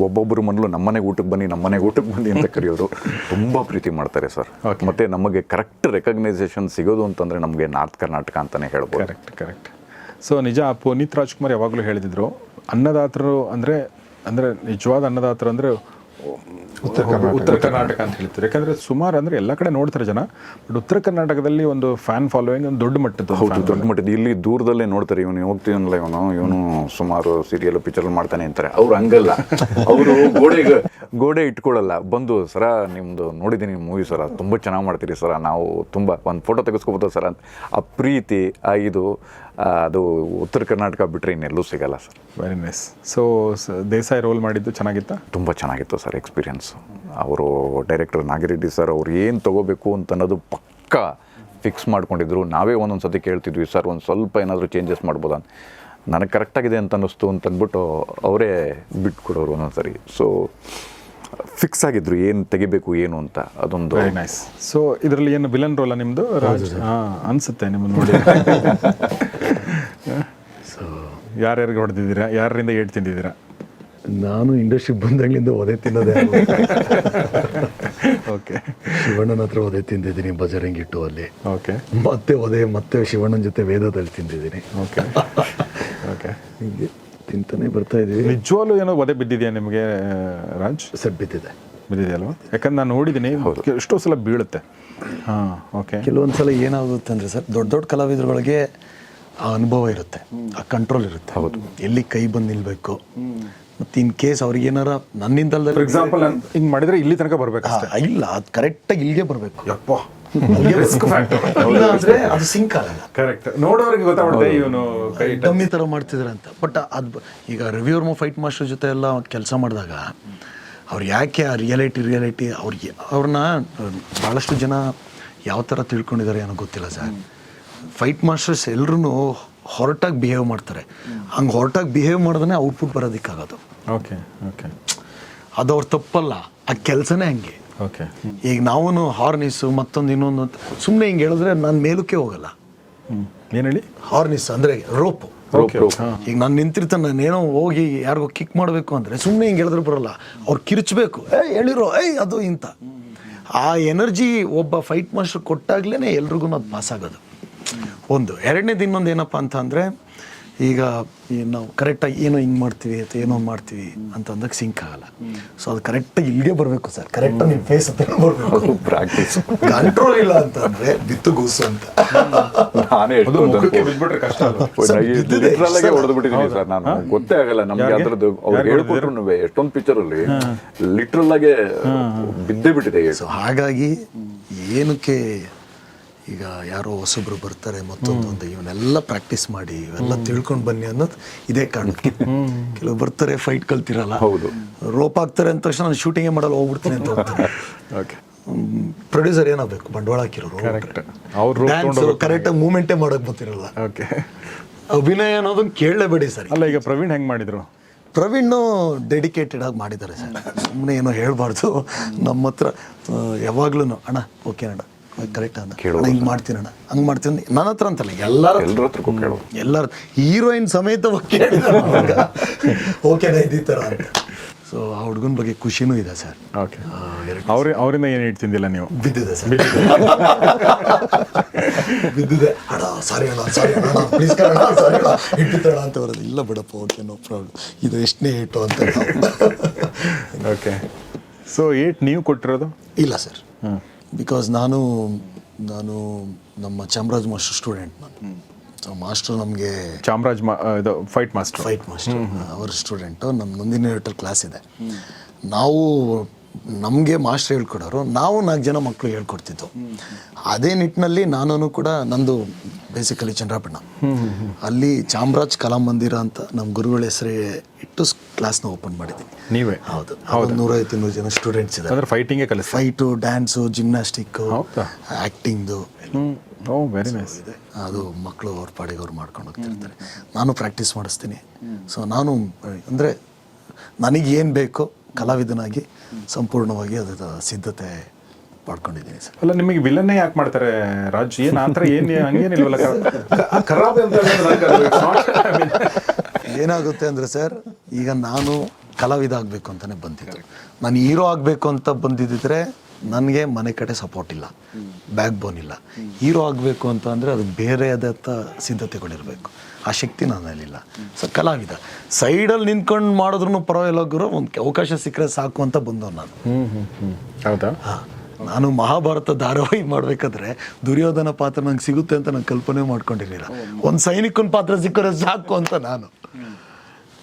ಒಬ್ಬೊಬ್ಬರು ಮನಲು ನಮ್ಮನೆ ಊಟಕ್ಕೆ ಬನ್ನಿ ನಮ್ಮನೆ ಊಟಕ್ಕೆ ಬನ್ನಿ ಅಂತ ಕರೆಯೋರು ತುಂಬ ಪ್ರೀತಿ ಮಾಡ್ತಾರೆ ಸರ್. ಮತ್ತು ಮತ್ತೆ ನಮಗೆ ಕರೆಕ್ಟ್ ರೆಕಗ್ನೈಸೇಷನ್ ಸಿಗೋದು ಅಂತಂದರೆ ನಮಗೆ ನಾರ್ತ್ ಕರ್ನಾಟಕ ಅಂತಲೇ ಹೇಳ್ಬೋದು. ಕರೆಕ್ಟ್ ಕರೆಕ್ಟ್ ಸೊ ನಿಜ ಪುನೀತ್ ರಾಜ್ಕುಮಾರ್ ಯಾವಾಗಲೂ ಹೇಳಿದ್ರು ಅನ್ನದಾತರು ಅಂದರೆ ಅಂದರೆ ನಿಜವಾದ ಅನ್ನದಾತರು ಅಂದರೆ ಉತ್ತರ ಕರ್ನಾಟಕ. ಉತ್ತರ ಕರ್ನಾಟಕ ಅಂತ ಹೇಳ್ತಾರೆ. ಯಾಕಂದ್ರೆ ಸುಮಾರು ಅಂದ್ರೆ ಎಲ್ಲ ಕಡೆ ನೋಡ್ತಾರೆ ಜನ ಬಟ್ ಉತ್ತರ ಕರ್ನಾಟಕದಲ್ಲಿ ಒಂದು ಫ್ಯಾನ್ ಫಾಲೋಯಿಂಗ್ ಒಂದು ದೊಡ್ಡ ಮಟ್ಟದ ಹೌದು ದೊಡ್ಡ ಮಟ್ಟದ ಇಲ್ಲಿ ದೂರದಲ್ಲೇ ನೋಡ್ತಾರೆ ಇವನು ಹೋಗ್ತೀನಲ್ಲ ಇವನು ಇವನು ಸುಮಾರು ಸೀರಿಯಲ್ ಪಿಕ್ಚರ್ ಮಾಡ್ತಾನೆ ಅಂತಾರೆ. ಅವ್ರು ಹಂಗಲ್ಲ. ಅವರು ಗೋಡೆ ಗೋಡೆ ಇಟ್ಕೊಳ್ಳಲ್ಲ. ಬಂದು ಸರ ನಿಮ್ಮದು ನೋಡಿದ್ದೀನಿ ಮೂವಿ ಸರ ತುಂಬ ಚೆನ್ನಾಗಿ ಮಾಡ್ತೀರಿ ಸರ ನಾವು ತುಂಬ ಒಂದು ಫೋಟೋ ತೆಗೆಸ್ಕೊಬೋದು ಸರ್? ಅಂತ. ಆ ಪ್ರೀತಿ ಆ ಇದು ಅದು ಉತ್ತರ ಕರ್ನಾಟಕ ಬಿಟ್ಟರೆ ಇನ್ನೆಲ್ಲೂ ಸಿಗಲ್ಲ sir. Very nice so Desai role ಮಾಡಿದ್ದು ಚೆನ್ನಾಗಿತ್ತಾ? ತುಂಬ ಚೆನ್ನಾಗಿತ್ತು ಸರ್ ಎಕ್ಸ್ಪೀರಿಯನ್ಸ್ ಅವರು ಡೈರೆಕ್ಟರ್ ನಾಗಿರೆಡ್ಡಿ ಸರ್ ಅವ್ರು ಏನು ತೊಗೋಬೇಕು ಅಂತ ಅನ್ನೋದು ಪಕ್ಕ ಫಿಕ್ಸ್ ಮಾಡ್ಕೊಂಡಿದ್ರು. ನಾವೇ ಒಂದೊಂದು ಸತಿ ಕೇಳ್ತಿದ್ವಿ ಸರ್ ಒಂದು ಸ್ವಲ್ಪ ಏನಾದರೂ ಚೇಂಜಸ್ ಮಾಡ್ಬೋದಾ? ಅಂತ ನನಗೆ ಕರೆಕ್ಟಾಗಿದೆ ಅಂತ ಅನ್ನಿಸ್ತು ಅಂತ ಅಂದ್ಬಿಟ್ಟು ಅವರೇ ಬಿಟ್ಕೊಡೋರು ಒಂದೊಂದು ಸರಿ ಸೊ ಫಿಕ್ಸ್ ಆಗಿದ್ರು ಏನು ತೆಗಿಬೇಕು ಏನು ಅಂತ ಅದೊಂದು ವೆರಿ ನೈಸ್ ಸೊ ಇದರಲ್ಲಿ ಏನು ವಿಲನ್ ರೋಲ ನಿಮ್ಮದು ರಾಜ್? ಹಾಂ ಅನಿಸುತ್ತೆ ನಿಮ್ಮನ್ನು ನೋಡಿ. ಯಾರ್ಯಾರಿಗೆ ಹೊಡೆದಿದ್ದೀರಾ? ಯಾರಿಂದ ಏಟ್ ತಿಂದಿದ್ದೀರಾ? ನಾನು ಇಂಡಸ್ಟ್ರಿ ಬಂದಾಗ್ಲಿಂದ ಒದೆ ತಿನ್ನೋದೇ ಓಕೆ ಶಿವಣ್ಣನ ಹತ್ರ ಒದೆ ತಿಂದಿದ್ದೀನಿ ಬಜರಂಗಿಟ್ಟು ಅಲ್ಲಿ. ಓಕೆ ಮತ್ತೆ ಒದೆ ಮತ್ತೆ ಶಿವಣ್ಣನ ಜೊತೆ ವೇದದಲ್ಲಿ ತಿಂದಿದ್ದೀನಿ. ಓಕೆ ಓಕೆ ಹೀಗೆ. ತಿಂತಾನೆ ಬರ್ತಾ ಇದೀವಿ. ನಿಜವಾಗ್ಲೂ ಏನೋ ಒದೆ ಬಿದ್ದಿದೆಯಾ ನಿಮಗೆ ರಾಜ್? ಸರ್ ಬಿದ್ದಿದೆ. ಅಲ್ವಾ? ಯಾಕಂದ್ರೆ ನಾನು ನೋಡಿದ್ದೀನಿ ಎಷ್ಟೋ ಸಲ ಬೀಳುತ್ತೆ. ಹಾಂ ಓಕೆ ಕೆಲವೊಂದು ಸಲ ಏನಾಗುತ್ತೆ ಅಂದರೆ ಸರ್ ದೊಡ್ಡ ದೊಡ್ಡ ಕಲಾವಿದರೊಳಗೆ ಆ ಅನುಭವ ಇರುತ್ತೆ ಆ ಕಂಟ್ರೋಲ್ ಇರುತ್ತೆ. ಹೌದು. ಎಲ್ಲಿ ಕೈ ಬಂದು ನಿಲ್ಬೇಕು ಮತ್ತು ಇನ್ ಕೇಸ್ ಅವ್ರಿಗೆ ಏನಾರ ನನ್ನಿಂದಲ್ದ ಫಾರ್ ಎಕ್ಸಾಂಪಲ್ ಹಿಂಗೆ ಮಾಡಿದ್ರೆ ಇಲ್ಲಿ ತನಕ ಬರ್ಬೇಕು ಇಲ್ಲ ಅದು ಕರೆಕ್ಟಾಗಿ ಇಲ್ಲಿಗೆ ಬರಬೇಕು. ಯಪ್ಪ. ರಿಸ್ಕ್ ಫ್ಯಾಕ್ಟರ್ ಇಲ್ಲ ಅಂದರೆ ಅದು ಸಿಂಕ್ ಆಗಲ್ಲ ಕರೆಕ್ಟ್ ನೋಡೋರಿಗೆ ಗೊತ್ತಾಗ್ಬಿಡುತ್ತೆ ಇವನು ಕೈ ಡಮ್ಮಿ ಥರ ಮಾಡ್ತಿದ್ರು ಅಂತ ಬಟ್ ಅದು ಈಗ ರವಿವರ್ಮ ಫೈಟ್ ಮಾಸ್ಟರ್ ಜೊತೆ ಎಲ್ಲ ಕೆಲಸ ಮಾಡಿದಾಗ ಅವ್ರು ಯಾಕೆ ಆ ರಿಯಾಲಿಟಿ ರಿಯಾಲಿಟಿ ಅವ್ರಿಗೆ ಅವ್ರನ್ನ ಭಾಳಷ್ಟು ಜನ ಯಾವ ಥರ ತಿಳ್ಕೊಂಡಿದ್ದಾರೆ ಅನ್ನೋ ಗೊತ್ತಿಲ್ಲ ಸರ್. ಫೈಟ್ ಮಾಸ್ಟರ್ಸ್ ಎಲ್ಲರೂ ಹೊರಟಾಗಿ ಬಿಹೇವ್ ಮಾಡ್ತಾರೆ. ಹಂಗೆ ಹೊರಟಾಗಿ ಬಿಹೇವ್ ಮಾಡಿದ್ರೆ ಔಟ್ಪುಟ್ ಬರೋದಕ್ಕಾಗೋದು. ಓಕೆ ಓಕೆ ಅದು ಅವ್ರ ತಪ್ಪಲ್ಲ. ಆ ಕೆಲಸನೇ ಹಂಗೆ. ಓಕೆ ಈಗ ನಾವು ಹಾರ್ನಿಸ್ ಮತ್ತೊಂದು ಇನ್ನೊಂದು ಸುಮ್ಮನೆ ಹಿಂಗೆ ಹೇಳಿದ್ರೆ ನಾನು ಮೇಲಕ್ಕೆ ಹೋಗಲ್ಲ. ಹ್ಞೂ ಏನು ಹೇಳಿ ಹಾರ್ನಿಸ್ ಅಂದರೆ ರೋಪು. ಈಗ ನಾನು ನಿಂತಿರ್ತಾನೆ ನಾನು ಏನೋ ಹೋಗಿ ಯಾರಿಗೋ ಕಿಕ್ ಮಾಡಬೇಕು ಅಂದರೆ ಸುಮ್ಮನೆ ಹಿಂಗೆ ಹೇಳಿದ್ರೆ ಬರಲ್ಲ. ಅವ್ರು ಕಿರ್ಚಬೇಕು. ಏ ಹೇಳಿರೋ ಏಯ್ ಅದು ಇಂಥ ಆ ಎನರ್ಜಿ ಒಬ್ಬ ಫೈಟ್ ಮಾಸ್ಟರ್ ಕೊಟ್ಟಾಗ್ಲೇ ಎಲ್ರಿಗೂ ಅದು ಪಾಸ್ ಆಗೋದು ಒಂದು. ಎರಡನೇದು ಇನ್ನೊಂದು ಏನಪ್ಪ ಅಂತ ಅಂದರೆ ಈಗ ಏನು ನಾವು ಕರೆಕ್ಟಾಗಿ ಏನೋ ಹಿಂಗೆ ಮಾಡ್ತೀವಿ ಅಥವಾ ಏನೋ ಮಾಡ್ತೀವಿ ಅಂತ ಅಂದಾಗ ಸಿಂಕ್ ಆಗಲ್ಲ. ಸೊ ಅದು ಕರೆಕ್ಟಾಗಿ ಇಲ್ಲಿಗೆ ಬರಬೇಕು ಸರ್. ಕರೆಕ್ಟಾಗಿ ನಿಮ್ಮ ಫೇಸ್ ಹತ್ರ ಬರಬೇಕು. ಪ್ರಾಕ್ಟೀಸ್ ಕಂಟ್ರೋಲ್ ಇಲ್ಲ ಅಂತಂದ್ರೆ ಬಿತ್ತು ಗೂಸು ಅಂತ. ನಾನೇ ಅದು ಮುಖಕ್ಕೆ ಬಿದ್ಬಿಟ್ರೆ ಕಷ್ಟ ಅದು ಬಿದ್ದಿದೆ, ಲಿಟ್ರಲ್ ಆಗಿ ಸರ್. ನಾನು. ಗೊತ್ತೇ ಆಗಲ್ಲ ನಮಗೆ? ಅದ್ರದ್ದು ಅವ್ರು ಹೇಳ್ಕೊಟ್ರು ಎಷ್ಟೊಂದು ಪಿಕ್ಚರಲ್ಲಿ ಲಿಟ್ರಲ್ಲಾಗೆ ಲಿಟ್ರಲ್ ಆಗಿ ಬಿದ್ದೇ ಬಿಟ್ಟಿದೆ ಸೊ ಹಾಗಾಗಿ ಏನಕ್ಕೆ ಈಗ ಯಾರೋ ಹೊಸಬ್ರು ಬರ್ತಾರೆ ಮತ್ತೊಂದು ಒಂದು ಇವನ್ನೆಲ್ಲ ಪ್ರಾಕ್ಟೀಸ್ ಮಾಡಿ ಇವೆಲ್ಲ ತಿಳ್ಕೊಂಡು ಬನ್ನಿ ಅನ್ನೋದು ಇದೇ ಕಾರಣಕ್ಕೆ. ಕೆಲವು ಬರ್ತಾರೆ ಫೈಟ್ ಕಲ್ತಿರಲ್ಲ. ಹೌದು. ರೋಪ್ ಆಗ್ತಾರೆ ಅಂದ ತಕ್ಷಣ ನಾನು ಶೂಟಿಂಗೇ ಮಾಡಲ್ಲ ಹೋಗ್ಬಿಡ್ತೀನಿ ಅಂತ ಹೋಗ್ತಾರೆ. ಓಕೆ ಪ್ರೊಡ್ಯೂಸರ್ ಏನಾಗಬೇಕು? ಬಂಡವಾಳ ಹಾಕಿರೋರು? ಕರೆಕ್ಟಾಗಿ ಮೂಮೆಂಟೇ ಮಾಡೋಕೆ ಗೊತ್ತಿರಲ್ಲ ಓಕೆ ಅಭಿನಯ ಅನ್ನೋದನ್ನು ಕೇಳಲೇಬೇಡಿ ಸರ್. ಅಲ್ಲ ಈಗ ಪ್ರವೀಣ್ ಹೆಂಗ್ ಮಾಡಿದ್ರು? ಪ್ರವೀಣ್ ಡೆಡಿಕೇಟೆಡ್ ಆಗಿ ಮಾಡಿದ್ದಾರೆ ಸರ್. ಸುಮ್ಮನೆ ಏನೋ ಹೇಳಬಾರ್ದು. ನಮ್ಮ ಹತ್ರ ಯಾವಾಗ್ಲೂ ಅಣ್ಣ ಓಕೆ ಅಣ್ಣ. ಕರೆಕ್ಟ್ ಅಂತ. ಹಿಂಗೆ ಮಾಡ್ತೀನಿ ಅಣ್ಣ ಹಂಗೆ ಮಾಡ್ತೀನಿ ನನ್ನ ಹತ್ರ ಅಂತಲ್ಲ ಎಲ್ಲರ ಎಲ್ಲರ ಹತ್ರ ಎಲ್ಲರ ಹೀರೋಯಿನ್ ಸಮೇತ ಓಕೆ ಇದ್ದೀ ಥರ ಅಂತ. ಸೊ ಆ ಹುಡುಗನ ಬಗ್ಗೆ ಖುಷಿನೂ ಇದೆ ಸರ್. ಓಕೆ ಅವ್ರ ಅವರಿಂದ ಏನು ಇಟ್ಟು ತಿಂದಿಲ್ಲ ನೀವು? ಬಿದ್ದಿದೆ ಸರ್. ಬಿದ್ದಿದೆ. ಅಣ್ಣ ಸಾರಿ ಅಣ್ಣ ಸಾರಿ ಅಣ್ಣ ಪ್ಲೀಸ್ ಅಣ್ಣ ಸಾರಿ ಅಣ್ಣ ಇಟ್ಟಿತ್ತಣ ಅಂತ ಬರೋದು. ಇಲ್ಲ ಬಿಡಪ್ಪ ಓಕೆ ನೋ ಪ್ರಾಬ್ಲಮ್ ಇದು ಎಷ್ಟನೇ ಏಟು ಅಂತ. ಓಕೆ ಸೊ ಏಟ್ ನೀವು ಕೊಟ್ಟಿರೋದು? ಇಲ್ಲ ಸರ್. ಬಿಕಾಸ್ ನಾನು ನಾನು ನಮ್ಮ ಚಾಮರಾಜ್ ಮಾಸ್ಟರ್ ಸ್ಟೂಡೆಂಟ್. ನಾನು ಸೊ ಮಾಸ್ಟರ್ ನಮಗೆ ಚಾಮರಾಜ್ ಮಾ ಇದು ಫೈಟ್ ಮಾಸ್ಟರ್ ಫೈಟ್ ಮಾಸ್ಟರ್ ಅವರ ಸ್ಟೂಡೆಂಟು. ನಮ್ಮ ನಂದಿನಿ ಕ್ಲಾಸ್ ಇದೆ. ನಾವು ನಮಗೆ ಮಾಸ್ಟರ್ ಹೇಳ್ಕೊಡೋರು ನಾವು ನಾಲ್ಕು ಜನ ಮಕ್ಕಳು ಹೇಳ್ಕೊಡ್ತಿದ್ದು. ಅದೇ ನಿಟ್ಟಿನಲ್ಲಿ ನಾನು ಕೂಡ ನಂದು ಬೇಸಿಕಲಿ ಚಂದ್ರಾಪಣ್ಣ. ಅಲ್ಲಿ ಚಾಮರಾಜ್ ಕಲಾಮಂದಿರ ಅಂತ ನಮ್ಮ ಗುರುಗಳ ಹೆಸರೇ ಇಟ್ಟು ಕ್ಲಾಸ್ನ ಓಪನ್ ಮಾಡಿದ್ದೀನಿ. ನೀವೇ? ಹೌದು. ಹೌದು? ನೂರೈವತ್ತು ಇನ್ನೂರು ಜನ ಸ್ಟೂಡೆಂಟ್ಸ್ ಇದ್ದಾರೆ ಅಂದ್ರೆ ಫೈಟಿಂಗೇ ಕಲಿಸ್ ಫೈಟು ಡ್ಯಾನ್ಸು ಜಿಮ್ನಾಸ್ಟಿಕ್ಕು? ಆ್ಯಕ್ಟಿಂಗ್ದು ವೆರಿ ನೈಸ್ ಇದೆ. ಅದು ಮಕ್ಕಳು ಅವ್ರ ಪಾಡಿಗೆ ಅವ್ರು ಮಾಡ್ಕೊಂಡು ಹೋಗ್ತಿರ್ತಾರೆ ನಾನು ಪ್ರಾಕ್ಟೀಸ್ ಮಾಡಿಸ್ತೀನಿ. ಸೊ ನಾನು ಅಂದರೆ ನನಗೇನು ಏನು ಬೇಕೋ ಕಲಾವಿದನಾಗಿ ಸಂಪೂರ್ಣವಾಗಿ ಅದರ ಸಿದ್ಧತೆ ಮಾಡ್ಕೊಂಡಿದ್ದೀನಿ ಸರ್. ಅಲ್ಲ ನಿಮಗೆ ವಿಲನ್ನೇ ಯಾಕೆ ಮಾಡ್ತಾರೆ ರಾಜ್? ಏನು ಆ ಥರ ಏನು ಹಂಗೇನಿಲ್ವಲ್ಲ ಖರಾಬ್ ಅಂತ ಏನಾಗುತ್ತೆ ಅಂದರೆ ಸರ್ ಈಗ ನಾನು ಕಲಾವಿದ ಆಗಬೇಕು ಅಂತಲೇ ಬಂದಿದ್ದೆ. ನಾನು ಹೀರೋ ಆಗಬೇಕು ಅಂತ ಬಂದಿದ್ದಿದ್ರೆ ನನಗೆ ಮನೆ ಕಡೆ ಸಪೋರ್ಟ್ ಇಲ್ಲ. ಬ್ಯಾಕ್ ಬೋನ್ ಇಲ್ಲ. ಹೀರೋ ಆಗಬೇಕು ಅಂತ ಅಂದರೆ ಅದು ಬೇರೆಯಾದಂಥ ಸಿದ್ಧತೆಗಳಿರಬೇಕು. ಆ ಶಕ್ತಿ ನನ್ನಲ್ಲಿಲ್ಲ ಸೊ ಕಲಾವಿದ. ಸೈಡಲ್ಲಿ ನಿಂತ್ಕೊಂಡು ಮಾಡಿದ್ರು ಪರವಾಗಿಲ್ಲ ಗುರು ಒಂದು ಅವಕಾಶ ಸಿಕ್ಕರೆ ಸಾಕು ಅಂತ ಬಂದವ್ ನಾನು. ಹ್ಮ್ ಹ್ಮ್ ಹ್ಮ್. ಹೌದಾ? ಹಾ. ನಾನು ಮಹಾಭಾರತ ಧಾರಾವಾಹಿ ಮಾಡಬೇಕಾದ್ರೆ ದುರ್ಯೋಧನ ಪಾತ್ರ ನಂಗೆ ಸಿಗುತ್ತೆ ಅಂತ ನಾನು ಕಲ್ಪನೆ ಮಾಡ್ಕೊಂಡಿರಲಿಲ್ಲ. ಒಂದು ಸೈನಿಕನ ಪಾತ್ರ ಸಿಕ್ಕರೆ ಸಾಕು ಅಂತ ನಾನು.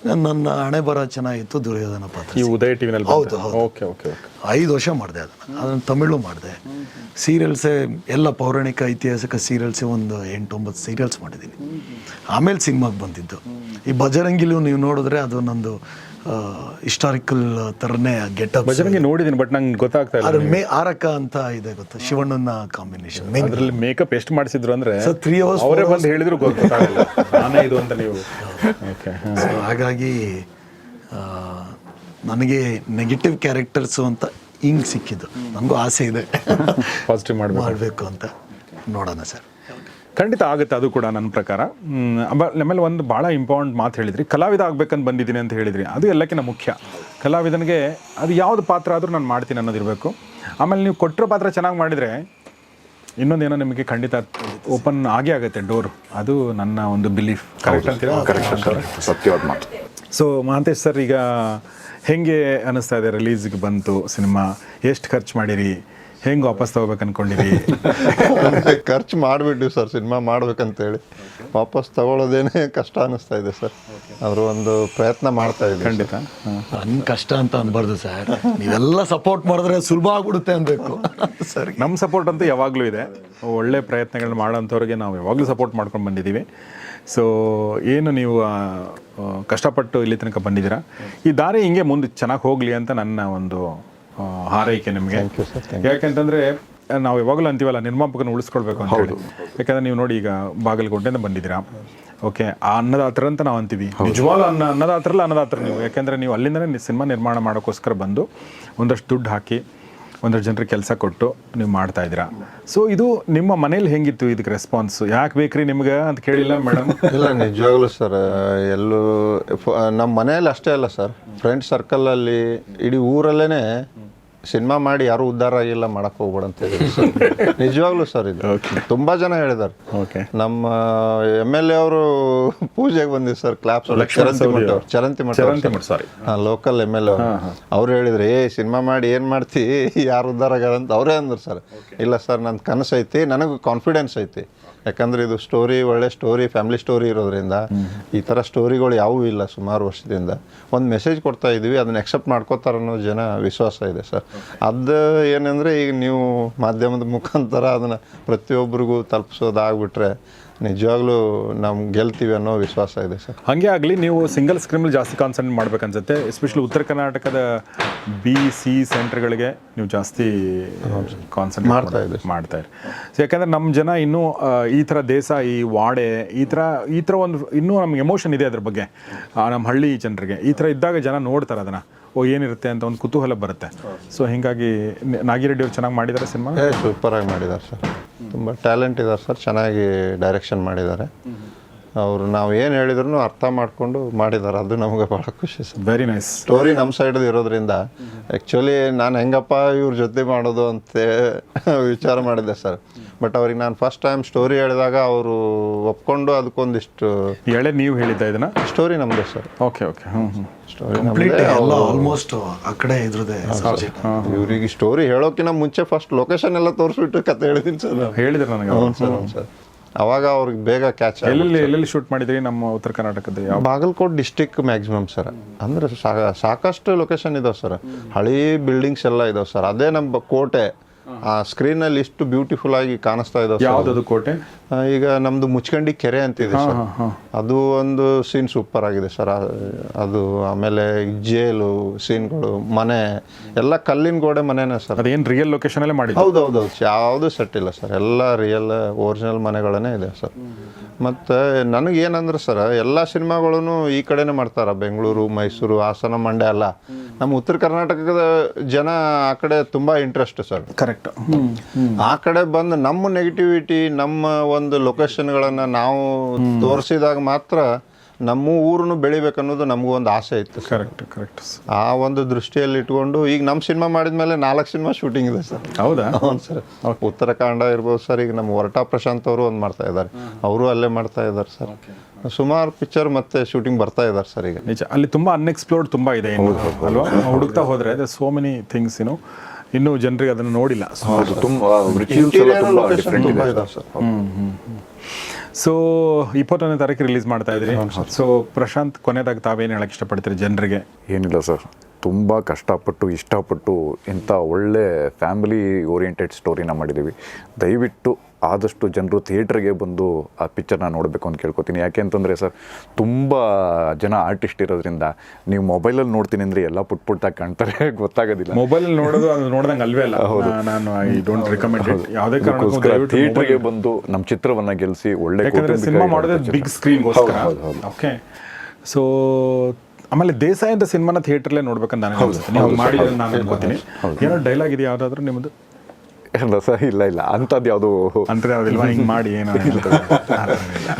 ನನ್ನ ಹಣೆ ಬರ ಚೆನ್ನಾಗಿತ್ತು ದುರ್ಯೋಧನ ಪಾತ್ರ ಈ ಉದಯ ಟಿವಿನಲ್ಲಿ ಹೌದು, ಹೌದು. Okay okay okay. ಐದು ವರ್ಷ ಮಾಡಿದೆ ಅದನ್ನು. ಅದನ್ನು ತಮಿಳು ಮಾಡಿದೆ. ಸೀರಿಯಲ್ಸೇ ಎಲ್ಲ ಪೌರಾಣಿಕ ಐತಿಹಾಸಿಕ ಸೀರಿಯಲ್ಸೇ ಒಂದು ಎಂಟೊಂಬತ್ತು ಸೀರಿಯಲ್ಸ್ ಮಾಡಿದ್ದೀನಿ. ಆಮೇಲೆ ಸಿನಿಮಾಗೆ ಬಂದಿದ್ದು. ಈ ಬಜರಂಗಿಲು ನೀವು ನೋಡಿದ್ರೆ ಅದು ನಂದು ಹಿಸ್ಟಾರಿಕಲ್ ಥರನೇ ಗೆಟಪ್ ಬಜರಂಗಿ ನೋಡಿದ್ದೀನಿ ಬಟ್ ನಂಗೆ ಗೊತ್ತಾಗ್ತಾ ಇಲ್ಲ ಅದ್ರ ಮೇ ಆರಕ ಅಂತ ಇದೆ ಗೊತ್ತಾ? ಶಿವಣ್ಣನ ಕಾಂಬಿನೇಷನ್ ಅದರಲ್ಲಿ ಮೇಕಪ್ ಎಷ್ಟು ಮಾಡಿಸಿದ್ರು ಅಂದ್ರೆ ತ್ರೀ ಅವರ್ಸ್ ಅವರೇ ಬಂದು ಹೇಳಿದ್ರು ಗೊತ್ತಾಗಲ್ಲ. ನಾನೇ ಇದು ಅಂತ ನೀವು. ಓಕೆ ಸೊ ಹಾಗಾಗಿ ನನಗೆ ನೆಗೆಟಿವ್ ಕ್ಯಾರೆಕ್ಟರ್ಸು ಅಂತ ಹಿಂಗೆ ಸಿಕ್ಕಿದ್ದು. ನನಗೂ ಆಸೆ ಇದೆ. ಪಾಸಿಟಿವ್ ಮಾಡಬೇಕು ಅಂತ. ನೋಡೋಣ ಸರ್. ಖಂಡಿತ ಆಗುತ್ತೆ ಅದು ಕೂಡ ನನ್ನ ಪ್ರಕಾರ. ಆಮೇಲೆ ಒಂದು ಭಾಳ ಇಂಪಾರ್ಟೆಂಟ್ ಮಾತು ಹೇಳಿದ್ರಿ. ಕಲಾವಿದ ಆಗ್ಬೇಕಂತ ಬಂದಿದ್ದೀನಿ ಅಂತ ಹೇಳಿದ್ರಿ. ಅದು ಎಲ್ಲಕ್ಕಿಂತ ಮುಖ್ಯ. ಕಲಾವಿದನಿಗೆ ಅದು ಯಾವುದು ಪಾತ್ರ ಆದರೂ ನಾನು ಮಾಡ್ತೀನಿ ಅನ್ನೋದಿರಬೇಕು ಆಮೇಲೆ ನೀವು ಕೊಟ್ಟಿರೋ ಪಾತ್ರ ಚೆನ್ನಾಗಿ ಮಾಡಿದರೆ ಇನ್ನೊಂದೇನೋ ನಿಮಗೆ ಖಂಡಿತ ಓಪನ್ ಆಗೇ ಆಗುತ್ತೆ ಡೋರ್ ಅದು ನನ್ನ ಒಂದು ಬಿಲೀಫ್ ಕರೆಕ್ಟ್ ಅಂತೀರಾ? ಸತ್ಯವಾದ ಮಾತು. ಸೊ ಮಹಾಂತೇಶ್ ಸರ್ ಈಗ ಹೆಂಗೆ ಅನ್ನಿಸ್ತಾ ಇದೆ? ರಿಲೀಸ್ಗೆ ಬಂತು ಸಿನಿಮಾ. ಎಷ್ಟು ಖರ್ಚು ಮಾಡಿರಿ? ಹೆಂಗೆ ವಾಪಸ್ ತಗೋಬೇಕು ಅನ್ಕೊಂಡಿರಿ ಖರ್ಚು ಮಾಡಿಬಿಟ್ಟಿವಿ ಸರ್ ಸಿನಿಮಾ ಮಾಡ್ಬೇಕಂತೇಳಿ. ವಾಪಸ್ ತಗೊಳ್ಳೋದೇನೆ ಕಷ್ಟ ಅನಿಸ್ತಾ ಇದೆ ಸರ್. ಅವರು ಒಂದು ಪ್ರಯತ್ನ ಮಾಡ್ತಾ ಇದ್ದಾರೆ ಖಂಡಿತ. ನನ್ನ ಕಷ್ಟ ಅಂತ ಅನ್ಬಾರ್ದು ಸರ್. ನೀವೆಲ್ಲ ಸಪೋರ್ಟ್ ಮಾಡಿದ್ರೆ ಸುಲಭ ಆಗ್ಬಿಡುತ್ತೆ ಅನ್ಬೇಕು. ಸರಿ. ನಮ್ಮ ಸಪೋರ್ಟ್ ಅಂತೂ ಯಾವಾಗಲೂ ಇದೆ. ಒಳ್ಳೆ ಪ್ರಯತ್ನಗಳನ್ನ ಮಾಡೋಂಥವ್ರಿಗೆ ನಾವು ಯಾವಾಗಲೂ ಸಪೋರ್ಟ್ ಮಾಡ್ಕೊಂಡು ಬಂದಿದ್ದೀವಿ ಸೊ ಏನು ನೀವು ಕಷ್ಟಪಟ್ಟು ಇಲ್ಲಿ ತನಕ ಬಂದಿದ್ದೀರಾ? ಈ ದಾರಿ ಹಿಂಗೆ ಮುಂದೆ ಚೆನ್ನಾಗಿ ಹೋಗಲಿ ಅಂತ ನನ್ನ ಒಂದು ಹಾರೈಕೆ ನಿಮಗೆ. ಯಾಕೆಂತಂದ್ರೆ ನಾವು ಯಾವಾಗಲೂ ಅಂತೀವಲ್ಲ ನಿರ್ಮಾಪಕನ ಉಳಿಸ್ಕೊಳ್ಬೇಕು ಅಂತ ಹೇಳಿ. ಯಾಕಂದ್ರೆ ನೀವು ನೋಡಿ ಈಗ ಬಾಗಲಕೋಟೆಯಿಂದ ಬಂದಿದ್ದೀರಾ. ಓಕೆ ಆ ಅನ್ನದಾತರ ಅಂತ ನಾವು ಅಂತೀವಿ. ನಿಜವಾಗ್ಲೂ ಅನ್ನ ಅನ್ನದಾತರಲ್ಲ ಅನ್ನದಾತರ ನೀವು. ಯಾಕೆಂದ್ರೆ ನೀವು ಅಲ್ಲಿಂದನೇ ಸಿನಿಮಾ ನಿರ್ಮಾಣ ಮಾಡೋಕ್ಕೋಸ್ಕರ ಬಂದು ಒಂದಷ್ಟು ದುಡ್ಡು ಹಾಕಿ ಒಂದಷ್ಟು ಜನರಿಗೆ ಕೆಲಸ ಕೊಟ್ಟು ನೀವು ಮಾಡ್ತಾ ಇದ್ದೀರಾ? ಸೊ ಇದು ನಿಮ್ಮ ಮನೇಲಿ ಹೆಂಗಿತ್ತು ಇದಕ್ಕೆ ರೆಸ್ಪಾನ್ಸ್ ಯಾಕೆ ಬೇಕ್ರಿ ನಿಮ್ಗೆ ಅಂತ ಕೇಳಿಲ್ಲ ಮೇಡಮ್ ಇಲ್ಲ, ನಿಜವಾಗ್ಲೂ ಸರ್ ಎಲ್ಲೂ ನಮ್ಮ ಮನೆಯಲ್ಲಿ ಅಷ್ಟೇ ಅಲ್ಲ ಸರ್ ಫ್ರೆಂಡ್ ಸರ್ಕಲಲ್ಲಿ ಇಡೀ ಊರಲ್ಲೇ ಸಿನಿಮಾ ಮಾಡಿ ಯಾರು ಉದ್ಧಾರ ಆಗಿಲ್ಲ ಮಾಡಕ್ ಹೋಗ್ಬೇಡ ಅಂತ ಹೇಳಿದ್ರು ನಿಜವಾಗ್ಲೂ ಸರ್ ಇದು. ತುಂಬಾ ಜನ ಹೇಳಿದಾರೆ. ನಮ್ಮ ಎಂ ಎಲ್ ಎ ಅವರು ಪೂಜೆಗೆ ಬಂದಿದ್ರು sir claps Math. Charanti Math Charanti Math, local M L A ಅವ್ರು. ಹೇಳಿದ್ರು ಏ ಸಿನಿಮಾ ಮಾಡಿ ಏನು ಮಾಡ್ತಿ? ಯಾರು ಉದ್ಧಾರ ಆಗ್ಯಾರ? ಅಂತ. ಅವರೇ ಅಂದ್ರು ಸರ್. ಇಲ್ಲ ಸರ್ ನನ್ನ ಕನಸು ಐತಿ ನನಗೂ ಕಾನ್ಫಿಡೆನ್ಸ್ ಐತಿ. ಯಾಕಂದ್ರೆ ಇದು ಸ್ಟೋರಿ ಒಳ್ಳೆ ಸ್ಟೋರಿ ಫ್ಯಾಮಿಲಿ ಸ್ಟೋರಿ ಇರೋದ್ರಿಂದ ಈ ಥರ ಸ್ಟೋರಿಗಳು ಯಾವುವೂ ಇಲ್ಲ ಸುಮಾರು ವರ್ಷದಿಂದ. ಒಂದು ಮೆಸೇಜ್ ಕೊಡ್ತಾ ಇದೀವಿ, ಅದನ್ನ ಎಕ್ಸೆಪ್ಟ್ ಮಾಡ್ಕೋತಾರೆ ಅನ್ನೋ ಜನ ವಿಶ್ವಾಸ ಇದೆ ಸರ್. ಅದು ಏನಂದರೆ ಈಗ ನೀವು ಮಾಧ್ಯಮದ ಮುಖಾಂತರ ಅದನ್ನು ಪ್ರತಿಯೊಬ್ಬರಿಗೂ ತಲುಪಿಸೋದಾಗ್ಬಿಟ್ರೆ ನಿಜವಾಗ್ಲೂ ನಾವು ಗೆಲ್ತೀವಿ ಅನ್ನೋ ವಿಶ್ವಾಸ ಇದೆ ಸರ್. ಹಾಗೆ ಆಗಲಿ ನೀವು ಸಿಂಗಲ್ ಸ್ಕ್ರೀಮಲ್ಲಿ ಜಾಸ್ತಿ ಕಾನ್ಸಂಟ್ರೇಟ್ ಮಾಡ್ಬೇಕನ್ಸುತ್ತೆ ಎಸ್ಪೆಷಲಿ ಉತ್ತರ ಕರ್ನಾಟಕದ ಬಿ ಸಿ ಸೆಂಟ್ರ್ಗಳಿಗೆ ನೀವು ಜಾಸ್ತಿ ಕಾನ್ಸಂಟ್ರೇಟ್ ಮಾಡ್ತಾ ಇದೆ ಮಾಡ್ತಾ ಇರಿ ಯಾಕಂದರೆ ನಮ್ಮ ಜನ ಇನ್ನೂ ಈ ಥರ ಈ ವಾಡೆ ಈ ಥರ ಈ ಥರ ಒಂದು ಇನ್ನೂ ನಮ್ಗೆ ಎಮೋಷನ್ ಇದೆ ಅದ್ರ ಬಗ್ಗೆ ನಮ್ಮ ಹಳ್ಳಿ ಜನರಿಗೆ. ಈ ಥರ ಇದ್ದಾಗ ಜನ ನೋಡ್ತಾರೆ ಅದನ್ನು. ಓ ಏನಿರುತ್ತೆ ಅಂತ ಒಂದು ಕುತೂಹಲ ಬರುತ್ತೆ. ಸೊ ಹೀಗಾಗಿ ನಾಗಿರೆಡ್ಡಿ ಅವ್ರು ಚೆನ್ನಾಗಿ ಮಾಡಿದ್ದಾರೆ ಸಿನಿಮಾ? ಸೂಪರಾಗಿ ಮಾಡಿದ್ದಾರೆ ಸರ್. ತುಂಬ ಟ್ಯಾಲೆಂಟ್ ಇದ್ದಾರೆ ಸರ್. ಚೆನ್ನಾಗಿ ಡೈರೆಕ್ಷನ್ ಮಾಡಿದ್ದಾರೆ. ಅವರು ನಾವು ಏನು ಹೇಳಿದ್ರು ಅರ್ಥ ಮಾಡಿಕೊಂಡು ಮಾಡಿದ್ದಾರೆ ಅದು ನಮಗೆ ಭಾಳ ಖುಷಿ ಸರ್. ವೆರಿ ನೈಸ್ ಸ್ಟೋರಿ ನಮ್ಮ ಸೈಡ್ ಇರೋದ್ರಿಂದ ಆ್ಯಕ್ಚುಲಿ ನಾನು ಹೆಂಗಪ್ಪ ಇವ್ರ ಜೊತೆ ಮಾಡೋದು ಅಂತ ವಿಚಾರ ಮಾಡಿದ್ದೆ ಸರ್. ಬಟ್ ಅವ್ರಿಗೆ ನಾನು ಫಸ್ಟ್ ಟೈಮ್ ಸ್ಟೋರಿ ಹೇಳಿದಾಗ ಅವರು ಒಪ್ಕೊಂಡು ಅದಕ್ಕೊಂದಿಷ್ಟು ಎಳೆ ನೀವು ಹೇಳಿದ್ದ ಇದನ್ನ? ಸ್ಟೋರಿ ನಮ್ದು ಸರ್. ಓಕೆ ಓಕೆ ಹ್ಞೂ ಹ್ಞೂ ಸ್ಟೋರಿ ಆಲ್ಮೋಸ್ಟ್ ಆ ಕಡೆ ಇವ್ರಿಗೆ ಸ್ಟೋರಿ ಹೇಳೋಕ್ಕಿಂತ ಮುಂಚೆ ಫಸ್ಟ್ ಲೊಕೇಶನ್ ಎಲ್ಲ ತೋರಿಸ್ಬಿಟ್ಟು ಕತೆ ಹೇಳಿದೀನಿ ಸರ್. ಹೇಳಿದ್ರು ನನಗೆ ಸರ್ ಹ್ಞೂ ಸರ್. ಅವಾಗ ಅವ್ರಿಗೆ ಬೇಗ ಕ್ಯಾಚ್ ಎಲ್ಲೆಲ್ಲಿ ಎಲ್ಲೆಲ್ಲಿ ಶೂಟ್ ಮಾಡಿದ್ರಿ ನಮ್ಮ ಉತ್ತರ ಕರ್ನಾಟಕದ ಯಾವ ಬಾಗಲಕೋಟ್ ಡಿಸ್ಟಿಕ್ ಮ್ಯಾಕ್ಸಿಮಮ್ ಸರ್ ಅಂದ್ರೆ ಸಾಕಷ್ಟು ಲೊಕೇಶನ್ ಇದಾವೆ ಸರ್ ಹಳೆ ಬಿಲ್ಡಿಂಗ್ಸ್ ಎಲ್ಲ ಇದಾವೆ ಸರ್ ಅದೇ ನಮ್ಮ ಕೋಟೆ. ಆ ಸ್ಕ್ರೀನಲ್ಲಿ ಇಷ್ಟು ಬ್ಯೂಟಿಫುಲ್ ಆಗಿ ಕಾಣಿಸ್ತಾ ಇದೆ ಯಾವ್ದದು ಕೋಟೆ? ಈಗ ನಮ್ದು ಮುಚ್ಕಂಡಿ ಕೆರೆ ಅಂತಿದೆ ಸರ್. ಅದು ಒಂದು ಸೀನ್ ಸೂಪರ್ ಆಗಿದೆ ಸರ್. ಅದು ಆಮೇಲೆ ಜೇಲು ಸೀನ್ಗಳು ಮನೆ ಎಲ್ಲ ಕಲ್ಲಿನ ಗೋಡೆ ಮನೆನೇ ಸರ್. ಅದೇನು ರಿಯಲ್ ಲೊಕೇಶನ್ ಅಲ್ಲೇ ಹೌದು ಹೌದು ಯಾವುದು ಸೆಟ್ ಇಲ್ಲ ಸರ್. ಎಲ್ಲ ರಿಯಲ್ ಒರಿಜಿನಲ್ ಮನೆಗಳನ್ನೇ ಇದೆ ಸರ್. ಮತ್ತು ನನಗೇನಂದ್ರೆ ಸರ್ ಎಲ್ಲ ಸಿನಿಮಾಗಳನ್ನು ಈ ಕಡೆನೇ ಮಾಡ್ತಾರೆ. ಬೆಂಗಳೂರು ಮೈಸೂರು ಹಾಸನ ಮಂಡ್ಯ ಎಲ್ಲ. ನಮ್ಮ ಉತ್ತರ ಕರ್ನಾಟಕದ ಜನ ಆ ಕಡೆ ತುಂಬ ಇಂಟ್ರೆಸ್ಟ್ ಸರ್. ಕರೆಕ್ಟ್ ಆ ಕಡೆ ಬಂದು ನಮ್ಮ ನೆಗೆಟಿವಿಟಿ ನಮ್ಮ ಒಂದು ಲೊಕೇಶನ್ಗಳನ್ನು ನಾವು ತೋರಿಸಿದಾಗ ಮಾತ್ರ ನಮ್ಮ ಊರನ್ನು ಬೆಳಿಬೇಕನ್ನೋದು ನಮಗೂ ಒಂದು ಆಸೆ ಇತ್ತು ಕರೆಕ್ಟ್ ಕರೆಕ್ಟ್ ಆ ಒಂದು ದೃಷ್ಟಿಯಲ್ಲಿ ಇಟ್ಕೊಂಡು ಈಗ ನಮ್ಮ ಸಿನಿಮಾ ಮಾಡಿದ್ಮೇಲೆ ನಾಲ್ಕು ಸಿನಿಮಾ ಶೂಟಿಂಗ್ ಇದೆ ಸರ್. ಹೌದಾ? ಹೌದು ಸರ್. ಉತ್ತರಾಖಂಡ ಇರ್ಬೋದು ಸರ್ ಈಗ ನಮ್ಮ ಹೊರಟಾ ಪ್ರಶಾಂತ್ ಅವರು ಒಂದು ಮಾಡ್ತಾ ಇದ್ದಾರೆ. ಅವರು ಅಲ್ಲೇ ಮಾಡ್ತಾ ಇದ್ದಾರೆ ಸರ್. ಸುಮಾರು ಪಿಕ್ಚರ್ ಮತ್ತೆ ಶೂಟಿಂಗ್ ಬರ್ತಾ ಇದ್ದಾರೆ ಸರ್ ಈಗ. ನಿಜ ಅಲ್ಲಿ ತುಂಬ ಅನ್ಎಕ್ಸ್ಪ್ಲೋರ್ಡ್ ತುಂಬ ಇದೆ ಅಲ್ವಾ? ಹುಡುಕ್ತಾ ಹೋದರೆ ಸೋ ಮೆನಿ ಥಿಂಗ್ಸ್ ಏನು ಇನ್ನೂ ಜನರಿಗೆ ಅದನ್ನು ನೋಡಿಲ್ಲ. ಹೌದು ತುಂಬ ರಿಚುವಲ್ಸ್ ಎಲ್ಲ ತುಂಬ ಡಿಫ್ರೆಂಟ್ ಇದೆ. ಇದಾವೆ ಸರ್. ಸೊ ಇಪ್ಪತ್ತೊಂದನೇ ತಾರೀಕು ರಿಲೀಸ್ ಮಾಡ್ತಾ ಇದ್ರಿ. ಸೊ ಪ್ರಶಾಂತ್ ಕೊನೆದಾಗ ತಾವೇನು ಹೇಳಕ್ ಇಷ್ಟಪಡ್ತೀರಿ ಜನರಿಗೆ? ಏನಿಲ್ಲ ಸರ್. ತುಂಬ ಕಷ್ಟಪಟ್ಟು ಇಷ್ಟಪಟ್ಟು ಇಂಥ ಒಳ್ಳೆ ಫ್ಯಾಮಿಲಿ ಓರಿಯೆಂಟೆಡ್ ಸ್ಟೋರಿನ ಮಾಡಿದ್ದೀವಿ. ದಯವಿಟ್ಟು ಆದಷ್ಟು ಜನರು ಥಿಯೇಟ್ರಿಗೆ ಬಂದು ಆ ಪಿಕ್ಚರ್ನ ನೋಡಬೇಕು ಅಂತ ಕೇಳ್ಕೊತೀನಿ. ಯಾಕೆ ಅಂತಂದರೆ ಸರ್ ತುಂಬ ಜನ ಆರ್ಟಿಸ್ಟ್ ಇರೋದ್ರಿಂದ ನೀವು ಮೊಬೈಲಲ್ಲಿ ನೋಡ್ತೀನಿ ಅಂದರೆ ಎಲ್ಲ ಪುಟ್ ಪುಟ್ಟಾಗಿ ಕಾಣ್ತಾರೆ ಗೊತ್ತಾಗೋದಿಲ್ಲ. ಮೊಬೈಲ್ ನೋಡೋದು ಅದು ನೋಡ್ದಂಗೆ ಅಲ್ವೇ ಅಲ್ಲ? ಹೌದು. ನಾನು ಐ ಡೋಂಟ್ ರೆಕಮೆಂಡ್ ಯಾವುದೇ ಕಾರಣಕ್ಕೂ ಅದಕ್ಕೋಸ್ಕರ ದಯವಿಟ್ಟು ಥಿಯೇಟ್ರಿಗೆ ಬಂದು ನಮ್ಮ ಚಿತ್ರವನ್ನ ಗೆಲ್ಲಿಸಿ ಒಳ್ಳೆ ಸಿನಿಮಾ ಮಾಡೋದೇ. ಬಿಗ್ ಹೌದು. ಓಕೆ ಸೊ ಆಮೇಲೆ ದೇಸಾಯಿ ಅಂತ ಸಿನಿಮಾನ ಥಿಯೇಟ್ರಲ್ಲೇ ನೋಡ್ಬೇಕಂತ ನಾನು ಮಾಡಿದ್ರೆ ನಾನು ಅನ್ಕೋತೀನಿ. ಏನೋ ಡೈಲಾಗ್ ಇದೆ ಯಾವ್ದಾದ್ರು ನಿಮ್ಮದು? ಸರ್ ಇಲ್ಲ ಇಲ್ಲ. ಅಂಥದ್ದು ಯಾವುದು ಅಂದ್ರೆ ಯಾವ್ದಿಲ್ವಾ ಹಿಂಗ್ ಮಾಡಿ ಏನೋ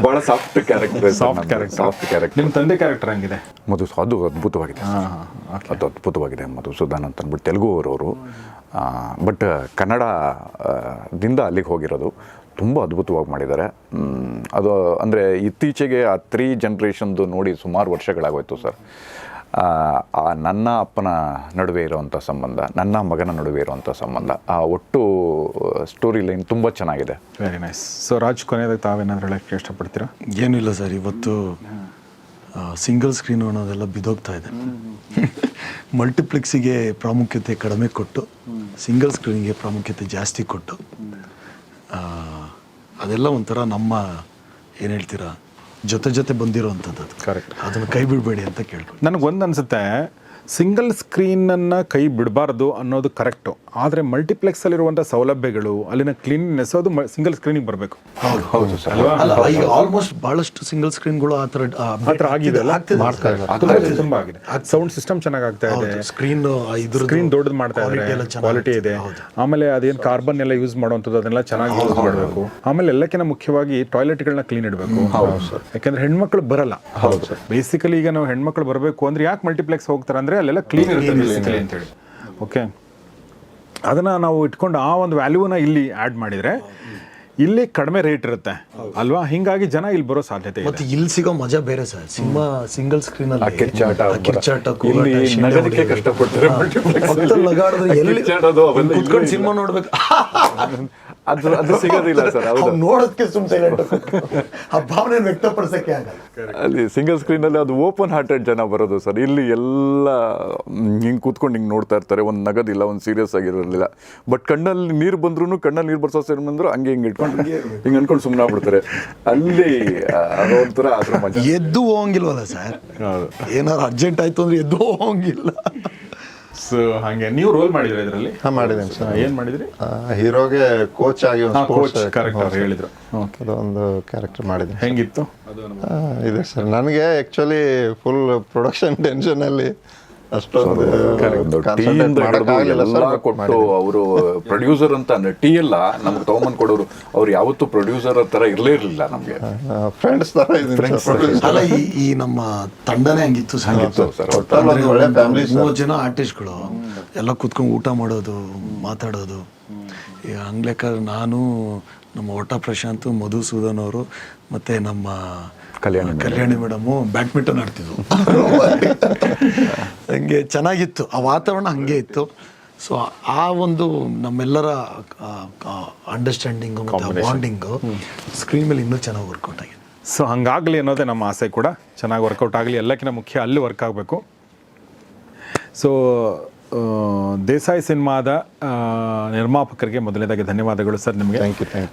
ಬಹಳ soft character soft character soft character ನಿಮ್ಮ ತಂದೆ ಕ್ಯಾರೆಕ್ಟರ್ ಹಂಗಿದೆ? ಮಧು ಅದು ಅದ್ಭುತವಾಗಿದೆ. ಅದು ಅದ್ಭುತವಾಗಿದೆ ಮಧುಸೂದನ್ ಅಂತ ಅಂದ್ಬಿಟ್ಟು ತೆಲುಗು ಅವರವರು ಬಟ್ ಕನ್ನಡದಿಂದ ದಿಂದ ಅಲ್ಲಿಗೆ ಹೋಗಿರೋದು. ತುಂಬ ಅದ್ಭುತವಾಗಿ ಮಾಡಿದ್ದಾರೆ. ಅದು ಅಂದರೆ ಇತ್ತೀಚೆಗೆ ಆ ತ್ರೀ ಜನ್ರೇಷನ್ದು ನೋಡಿ ಸುಮಾರು ವರ್ಷಗಳಾಗೋಯ್ತು ಸರ್. ಆ, ಆ ನನ್ನ ಅಪ್ಪನ ನಡುವೆ ಇರುವಂಥ ಸಂಬಂಧ ನನ್ನ ಮಗನ ನಡುವೆ ಇರುವಂಥ ಸಂಬಂಧ ಆ ಒಟ್ಟು ಸ್ಟೋರಿ ಲೈನ್ ತುಂಬ ಚೆನ್ನಾಗಿದೆ. ವೆರಿ ನೈಸ್ ಸೊ ರಾಜ್ ಕೊನೆಯದಾಗ ತಾವೇನಾದ್ರು ಹೇಳಕ್ಕೆ ಇಷ್ಟಪಡ್ತೀರಾ? ಏನಿಲ್ಲ ಸರ್. ಇವತ್ತು ಸಿಂಗಲ್ ಸ್ಕ್ರೀನ್ ಅನ್ನೋದೆಲ್ಲ ಬಿದೋಗ್ತಾ ಇದೆ. ಮಲ್ಟಿಪ್ಲೆಕ್ಸಿಗೆ ಪ್ರಾಮುಖ್ಯತೆ ಕಡಿಮೆ ಕೊಟ್ಟು ಸಿಂಗಲ್ ಸ್ಕ್ರೀನಿಗೆ ಪ್ರಾಮುಖ್ಯತೆ ಜಾಸ್ತಿ ಕೊಟ್ಟು ಆ, ಅದೆಲ್ಲ ಒಂಥರ ನಮ್ಮ ಏನು ಹೇಳ್ತೀರಾ ಜೊತೆ ಜೊತೆ ಬಂದಿರೋವಂಥದ್ದು ಕರೆಕ್ಟ್ ಅದನ್ನ ಅದನ್ನು ಕೈ ಬಿಡಬೇಡಿ ಅಂತ ಕೇಳ್ಕೊಂಡು. ನನಗೊಂದು ಅನ್ಸುತ್ತೆ ಸಿಂಗಲ್ ಸ್ಕ್ರೀನನ್ನು ಕೈ ಬಿಡಬಾರ್ದು ಅನ್ನೋದು ಕರೆಕ್ಟು ಆದರೆ ಮಲ್ಟಿಪ್ಲೆಕ್ಸಲ್ಲಿರುವಂಥ ಸೌಲಭ್ಯಗಳು ಅಲ್ಲಿನ ಕ್ಲೀನ್ನೆಸ್ ಅದು ಸಿಂಗಲ್ ಸ್ಕ್ರೀನಿಗೆ ಬರಬೇಕು. ಹೌದು ಸರ್ ಅಲ್ಲ ಈಗ ಆಲ್ಮೋಸ್ಟ್ ಬಹಳಷ್ಟು ಸಿಂಗಲ್ ಸ್ಕ್ರೀನ್ಗಳು ಆ ಥರ ಆ ಥರ ಆಗಿದೆ ಅಲ್ಲ? ತುಂಬ ತುಂಬ ಆಗಿದೆ. ಸೌಂಡ್ ಸಿಸ್ಟಮ್ ಚೆನ್ನಾಗಿ ಆಗ್ತಾ ಇದೆ. ಸ್ಕ್ರೀನ್ ಸ್ಕ್ರೀನ್ ದೊಡ್ಡದು ಮಾಡ್ತಾ ಇದ್ದಾರೆ ಕ್ವಾಲಿಟಿ ಇದೆ. ಆಮೇಲೆ ಅದೇನು ಕಾರ್ಬನ್ ಎಲ್ಲ ಯೂಸ್ ಮಾಡುವಂಥದ್ದು ಅದನ್ನೆಲ್ಲ ಚೆನ್ನಾಗಿ ಯೂಸ್ ಮಾಡಬೇಕು. ಆಮೇಲೆ ಎಲ್ಲಕ್ಕಿಂತ ಮುಖ್ಯವಾಗಿ ಟಾಯ್ಲೆಟ್ಗಳನ್ನ ಕ್ಲೀನ್ ಇಡಬೇಕು. ಯಾಕಂದ್ರೆ ಹೆಣ್ಮಕ್ಳು ಬರಲ್ಲ. ಬೇಸಿಕಲಿ ಈಗ ನಾವು ಹೆಣ್ಮಕ್ಳು ಬರಬೇಕು ಅಂದ್ರೆ ಯಾಕೆ ಮಲ್ಟಿಪ್ಲೆಕ್ಸ್ ಹೋಗ್ತಾರೆ ಅಂದ್ರೆ ಅಲ್ಲೆಲ್ಲ ಕ್ಲೀನ್ ಇರುತ್ತೆ ಅಂತ ಅಂತೇಳಿ. ಓಕೆ ಅದನ್ನು ನಾವು ಇಟ್ಕೊಂಡು ಆ ಒಂದು ವ್ಯಾಲ್ಯೂನ ಇಲ್ಲಿ ಆ್ಯಡ್ ಮಾಡಿದರೆ ಇಲ್ಲಿ ಕಡಿಮೆ ರೇಟ್ ಇರುತ್ತೆ. ಅಲ್ವಾ? ಹಿಂಗಾಗಿ ಜನ ಇಲ್ಲಿ ಬರೋ ಸಾಧ್ಯತೆ ಇದೆ. ಮತ್ತೆ ಇಲ್ಲಿ ಸಿಗೋ ಮಜಾ ಬೇರೆ ಸರ್. ಸಿನಿಮಾ ಸಿಂಗಲ್ ಸ್ಕ್ರೀನ್ ಅಲ್ಲಿ ಕಿರ್ಚಾಟ. ಕಷ್ಟಪಡ್ತಾರೆ. ಎಲ್ಲಿ ಕುತ್ಕೊಂಡು ಸಿನಿಮಾ ನೋಡ್ಬೇಕು. ಅದು ಅದು ಸಿಗೋದಿಲ್ಲ ಸರ್ ಹೌದು. ನೋಡೋದಕ್ಕೆ ಸುಮ್ ಸೈಲೆಂಟ್ ಆ ಭಾವನೆ ವ್ಯಕ್ತಪಡಿಸಕ್ಕೆ ಆಗಲ್ಲ. ಅಲ್ಲಿ ಸಿಂಗಲ್ ಸ್ಕ್ರೀನಲ್ಲಿ ಅದು ಓಪನ್ ಹಾರ್ಟೆಡ್ ಜನ ಬರೋದು ಸರ್. ಇಲ್ಲಿ ಎಲ್ಲ ಹಿಂಗೆ ಕೂತ್ಕೊಂಡು ಹಿಂಗೆ ನೋಡ್ತಾ ಇರ್ತಾರೆ. ಒಂದು ನಗದಿಲ್ಲ ಒಂದು ಸೀರಿಯಸ್ ಆಗಿರಲಿಲ್ಲ ಬಟ್ ಕಣ್ಣಲ್ಲಿ ನೀರು ಬಂದ್ರೂ ಕಣ್ಣಲ್ಲಿ ನೀರು ಬರ್ಸೋ ಸೇರ್ ಬಂದ್ರು ಹಂಗೆ ಹಿಂಗೆ ಇಟ್ಕೊಂಡು ಹಿಂಗೆ ಅನ್ಕೊಂಡು ಸುಮ್ಮನೆ ಆಗ್ಬಿಡ್ತಾರೆ. ಅಲ್ಲಿ ಅದೊಂಥರ ಅದ್ರ ಮಜಾ ಎದ್ದು ಹೋಗಂಗಿಲ್ವಲ್ಲ ಸರ್? ಹೌದು. ಏನಾರು ಅರ್ಜೆಂಟ್ ಆಯ್ತು ಅಂದ್ರೆ ಎದ್ದು ಹೋಗಂಗಿಲ್ಲ. ಸೊ ಹಾಗೆ ನೀವು ರೋಲ್ ಮಾಡಿದ್ರೆ ಇದರಲ್ಲಿ? ಹಾಂ ಮಾಡಿದ್ದೀನಿ ಸರ್ ಏನು ಮಾಡಿದ್ರಿ? ಹೀರೋಗೆ ಕೋಚ್ ಆಗಿ ಒಂದು ಕೋಚ್ ಕ್ಯಾರೆಕ್ಟರ್ ಹೇಳಿದ್ರು. ಓಕೆ ಅದೊಂದು ಕ್ಯಾರೆಕ್ಟರ್ ಮಾಡಿದ್ರಿ ಹೆಂಗಿತ್ತು? ಇದೆ ಸರ್ ನನಗೆ ಆ್ಯಕ್ಚುಲಿ ಫುಲ್ ಪ್ರೊಡಕ್ಷನ್ ಟೆನ್ಷನಲ್ಲಿ ಕೊಟ್ಟು ಅವರು ಪ್ರೊಡ್ಯೂಸರ್ ಅಂತ ಟೀ ಎಲ್ಲ ನಮ್ಗೆ ತಗೊಂಬಂದ್ ಕೊಡೋರು ಅವ್ರು ಯಾವತ್ತೂ ಪ್ರೊಡ್ಯೂಸರ್ ತರ ಇರಲೇ ಇರಲಿಲ್ಲ ನಮ್ಗೆ. ಫ್ರೆಂಡ್ಸ್ ಅಲ್ಲ ಈ ನಮ್ಮ ತಂಡನೇ ಹಂಗಿತ್ತು ಸಂಗೀತ ಸರ್ ಒಟ್ಟಲ್ಲಿ ಒಳ್ಳೆ ಫ್ಯಾಮಿಲಿ ಮೂವತ್ತು ಜನ ಆರ್ಟಿಸ್ಟ್ಗಳು ಎಲ್ಲ ಕುತ್ಕೊಂಡು ಊಟ ಮಾಡೋದು ಮಾತಾಡೋದು. ಈಗ ಹಂಗ್ಲೆಕ್ಕ ನಾನು ನಮ್ಮ ಓಟ ಪ್ರಶಾಂತ್ ಮಧುಸೂದನ್ ಅವರು ಮತ್ತೆ ನಮ್ಮ ಕಲ್ಯಾಣಿ ಕಲ್ಯಾಣಿ ಮೇಡಮು ಬ್ಯಾಡ್ಮಿಂಟನ್ ಆಡ್ತಿದ್ವು ಹಂಗೆ ಚೆನ್ನಾಗಿತ್ತು ಆ ವಾತಾವರಣ ಹಾಗೆ ಇತ್ತು. ಸೊ ಆ ಒಂದು ನಮ್ಮೆಲ್ಲರ ಅಂಡರ್ಸ್ಟ್ಯಾಂಡಿಂಗು ಮತ್ತು ಬಾಂಡಿಂಗು ಸ್ಕ್ರೀನ್ ಮೇಲೆ ಇನ್ನೂ ಚೆನ್ನಾಗಿ ವರ್ಕೌಟ್ ಆಗಿದೆ. ಸೊ ಹಂಗಾಗಲಿ ಅನ್ನೋದೇ ನಮ್ಮ ಆಸೆ ಕೂಡ. ಚೆನ್ನಾಗಿ ವರ್ಕೌಟ್ ಆಗಲಿ. ಎಲ್ಲಕ್ಕಿಂತ ಮುಖ್ಯ ಅಲ್ಲಿ ವರ್ಕ್ ಆಗಬೇಕು. ಸೊ ದೇಸಾಯಿ ಸಿನಿಮಾದ ನಿರ್ಮಾಪಕರಿಗೆ ಮೊದಲನೇದಾಗಿ ಧನ್ಯವಾದಗಳು ಸರ್ ನಿಮಗೆ.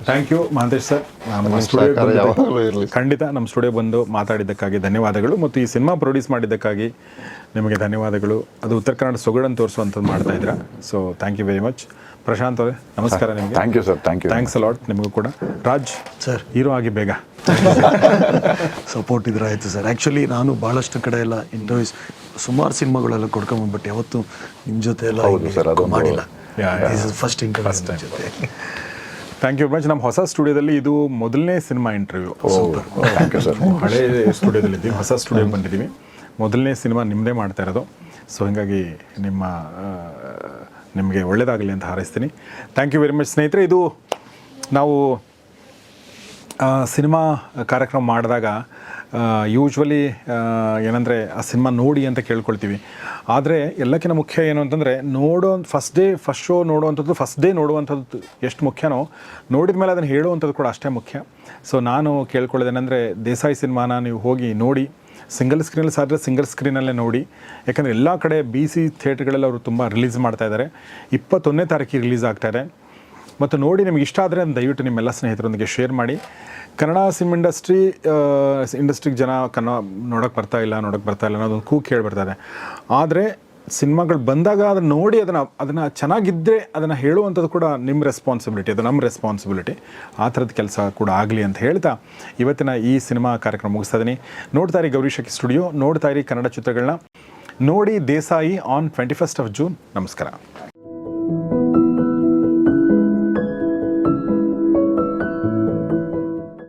Thank you Mahantesh sir. ನಮ್ಮ ಖಂಡಿತ ನಮ್ಮ ಸ್ಟುಡಿಯೋ ಬಂದು ಮಾತಾಡಿದ್ದಕ್ಕಾಗಿ ಧನ್ಯವಾದಗಳು. ಮತ್ತು ಈ ಸಿನಿಮಾ ಪ್ರೊಡ್ಯೂಸ್ ಮಾಡಿದ್ದಕ್ಕಾಗಿ ನಿಮಗೆ ಧನ್ಯವಾದಗಳು. ಅದು ಉತ್ತರ ಕನ್ನಡ ಸೊಗಡನ್ನು ತೋರಿಸುವಂಥದ್ದು ಮಾಡ್ತಾ ಇದ್ದೀರಾ. So thank you very much Prashant ಅವರೇ ನಮಸ್ಕಾರ ನಿಮಗೆ. Thank you sir thank you thanks a lot ನಿಮಗೂ ಕೂಡ. ರಾಜ್ ಸರ್ ಹೀರೋ ಆಗಿ ಬೇಗ. ಸಪೋರ್ಟ್ ಇದ್ರೆ ಆಯಿತು ಸರ್ ಆ್ಯಕ್ಚುಲಿ ನಾನು ಭಾಳಷ್ಟು ಕಡೆ ಎಲ್ಲ ಇಂಟರ್ವ್ಯೂಸ್ ಸುಮಾರು ಸಿನಿಮಾಗಳೆಲ್ಲ ಕೊಡ್ಕೊಂಬಂದ್ಬಿಟ್ಟು ಯಾವತ್ತು ನಿಮ್ಮ ಜೊತೆ ಎಲ್ಲ ಮಾಡಿಲ್ಲ. ಫಸ್ಟ್ ಇಂಟರ್ವ್ಯೂ ಜೊತೆ. ಥ್ಯಾಂಕ್ ಯು ಮಚ್ ನಮ್ಮ ಹೊಸ ಸ್ಟುಡಿಯೋದಲ್ಲಿ ಇದು ಮೊದಲನೇ cinema interview thank you sir ಹಳೆ ಸ್ಟುಡಿಯೋದಲ್ಲಿ ಇದ್ದೀವಿ ಹೊಸ ಸ್ಟುಡಿಯೋಗೆ ಬಂದಿದ್ದೀವಿ ಮೊದಲನೇ ಸಿನಿಮಾ ನಿಮ್ಮದೇ ಮಾಡ್ತಾ ಇರೋದು. ಸೊ ಹೀಗಾಗಿ ನಿಮ್ಮ ನಿಮಗೆ ಒಳ್ಳೆಯದಾಗಲಿ ಅಂತ ಹಾರೈಸ್ತೀನಿ. ಥ್ಯಾಂಕ್ ಯು ವೆರಿ ಮಚ್ ಸ್ನೇಹಿತರೆ. ಇದು ನಾವು ಸಿನಿಮಾ ಕಾರ್ಯಕ್ರಮ ಮಾಡಿದಾಗ ಯೂಶ್ವಲಿ ಏನಂದರೆ ಆ ಸಿನಿಮಾ ನೋಡಿ ಅಂತ ಕೇಳ್ಕೊಳ್ತೀವಿ. ಆದರೆ ಎಲ್ಲಕ್ಕಿಂತ ಮುಖ್ಯ ಏನು ಅಂತಂದರೆ, ನೋಡೋ ಫಸ್ಟ್ ಡೇ ಫಸ್ಟ್ ಶೋ ನೋಡುವಂಥದ್ದು ಫಸ್ಟ್ ಡೇ ನೋಡುವಂಥದ್ದು ಎಷ್ಟು ಮುಖ್ಯನೋ, ನೋಡಿದ ಮೇಲೆ ಅದನ್ನು ಹೇಳುವಂಥದ್ದು ಕೂಡ ಅಷ್ಟೇ ಮುಖ್ಯ. ಸೊ ನಾನು ಕೇಳ್ಕೊಳ್ಳೋದೇನೆಂದರೆ, ದೇಸಾಯಿ ಸಿನಿಮಾನ ನೀವು ಹೋಗಿ ನೋಡಿ ಸಿಂಗಲ್ ಸ್ಕ್ರೀನಲ್ಲಿ ಸಾಧ್ಯ ಸಿಂಗಲ್ ಸ್ಕ್ರೀನಲ್ಲೇ ನೋಡಿ. ಯಾಕಂದರೆ ಎಲ್ಲ ಕಡೆ ಬಿ ಸಿ ಥಿಯೇಟ್ರ್ಗಳಲ್ಲಿ ಅವರು ತುಂಬ ರಿಲೀಸ್ ಮಾಡ್ತಾ ಇದ್ದಾರೆ ಇಪ್ಪತ್ತೊಂದನೇ ತಾರೀಕಿಗೆ ರಿಲೀಸ್ ಆಗ್ತಾ ಇದೆ. ಮತ್ತು ನೋಡಿ ನಿಮ್ಗೆ ಇಷ್ಟ ಆದರೆ ದಯವಿಟ್ಟು ನಿಮ್ಮೆಲ್ಲ ಸ್ನೇಹಿತರೊಂದಿಗೆ ಶೇರ್ ಮಾಡಿ. ಕನ್ನಡ ಸಿಮ್ ಇಂಡಸ್ಟ್ರಿ ಇಂಡಸ್ಟ್ರಿಗೆ ಜನ ಕನ್ನಡ ನೋಡೋಕ್ಕೆ ಬರ್ತಾ ಇಲ್ಲ ನೋಡೋಕ್ಕೆ ಬರ್ತಾ ಇಲ್ಲ ಅನ್ನೋದೊಂದು ಕೂಗು ಕೇಳಿ ಬರ್ತಾರೆ ಆದರೆ ಸಿನಿಮಾಗಳು ಬಂದಾಗ ಅದನ್ನು ನೋಡಿ ಅದನ್ನು ಅದನ್ನು ಚೆನ್ನಾಗಿದ್ದರೆ ಅದನ್ನು ಹೇಳುವಂಥದ್ದು ಕೂಡ ನಿಮ್ಮ ರೆಸ್ಪಾನ್ಸಿಬಿಲಿಟಿ ಅದು ನಮ್ಮ ರೆಸ್ಪಾನ್ಸಿಬಿಲಿಟಿ ಆ ಥರದ ಕೆಲಸ ಕೂಡ ಆಗಲಿ ಅಂತ ಹೇಳ್ತಾ ಇವತ್ತಿನ ಈ ಸಿನಿಮಾ ಕಾರ್ಯಕ್ರಮ ಮುಗಿಸ್ತಾ ಇದ್ದೀನಿ ನೋಡ್ತಾ ಇರಿ ಗೌರಿ ಸ್ಟುಡಿಯೋ, ನೋಡ್ತಾ ಇರಿ ಕನ್ನಡ ಚಿತ್ರಗಳನ್ನ. ನೋಡಿ Desai on twenty first of June ನಮಸ್ಕಾರ.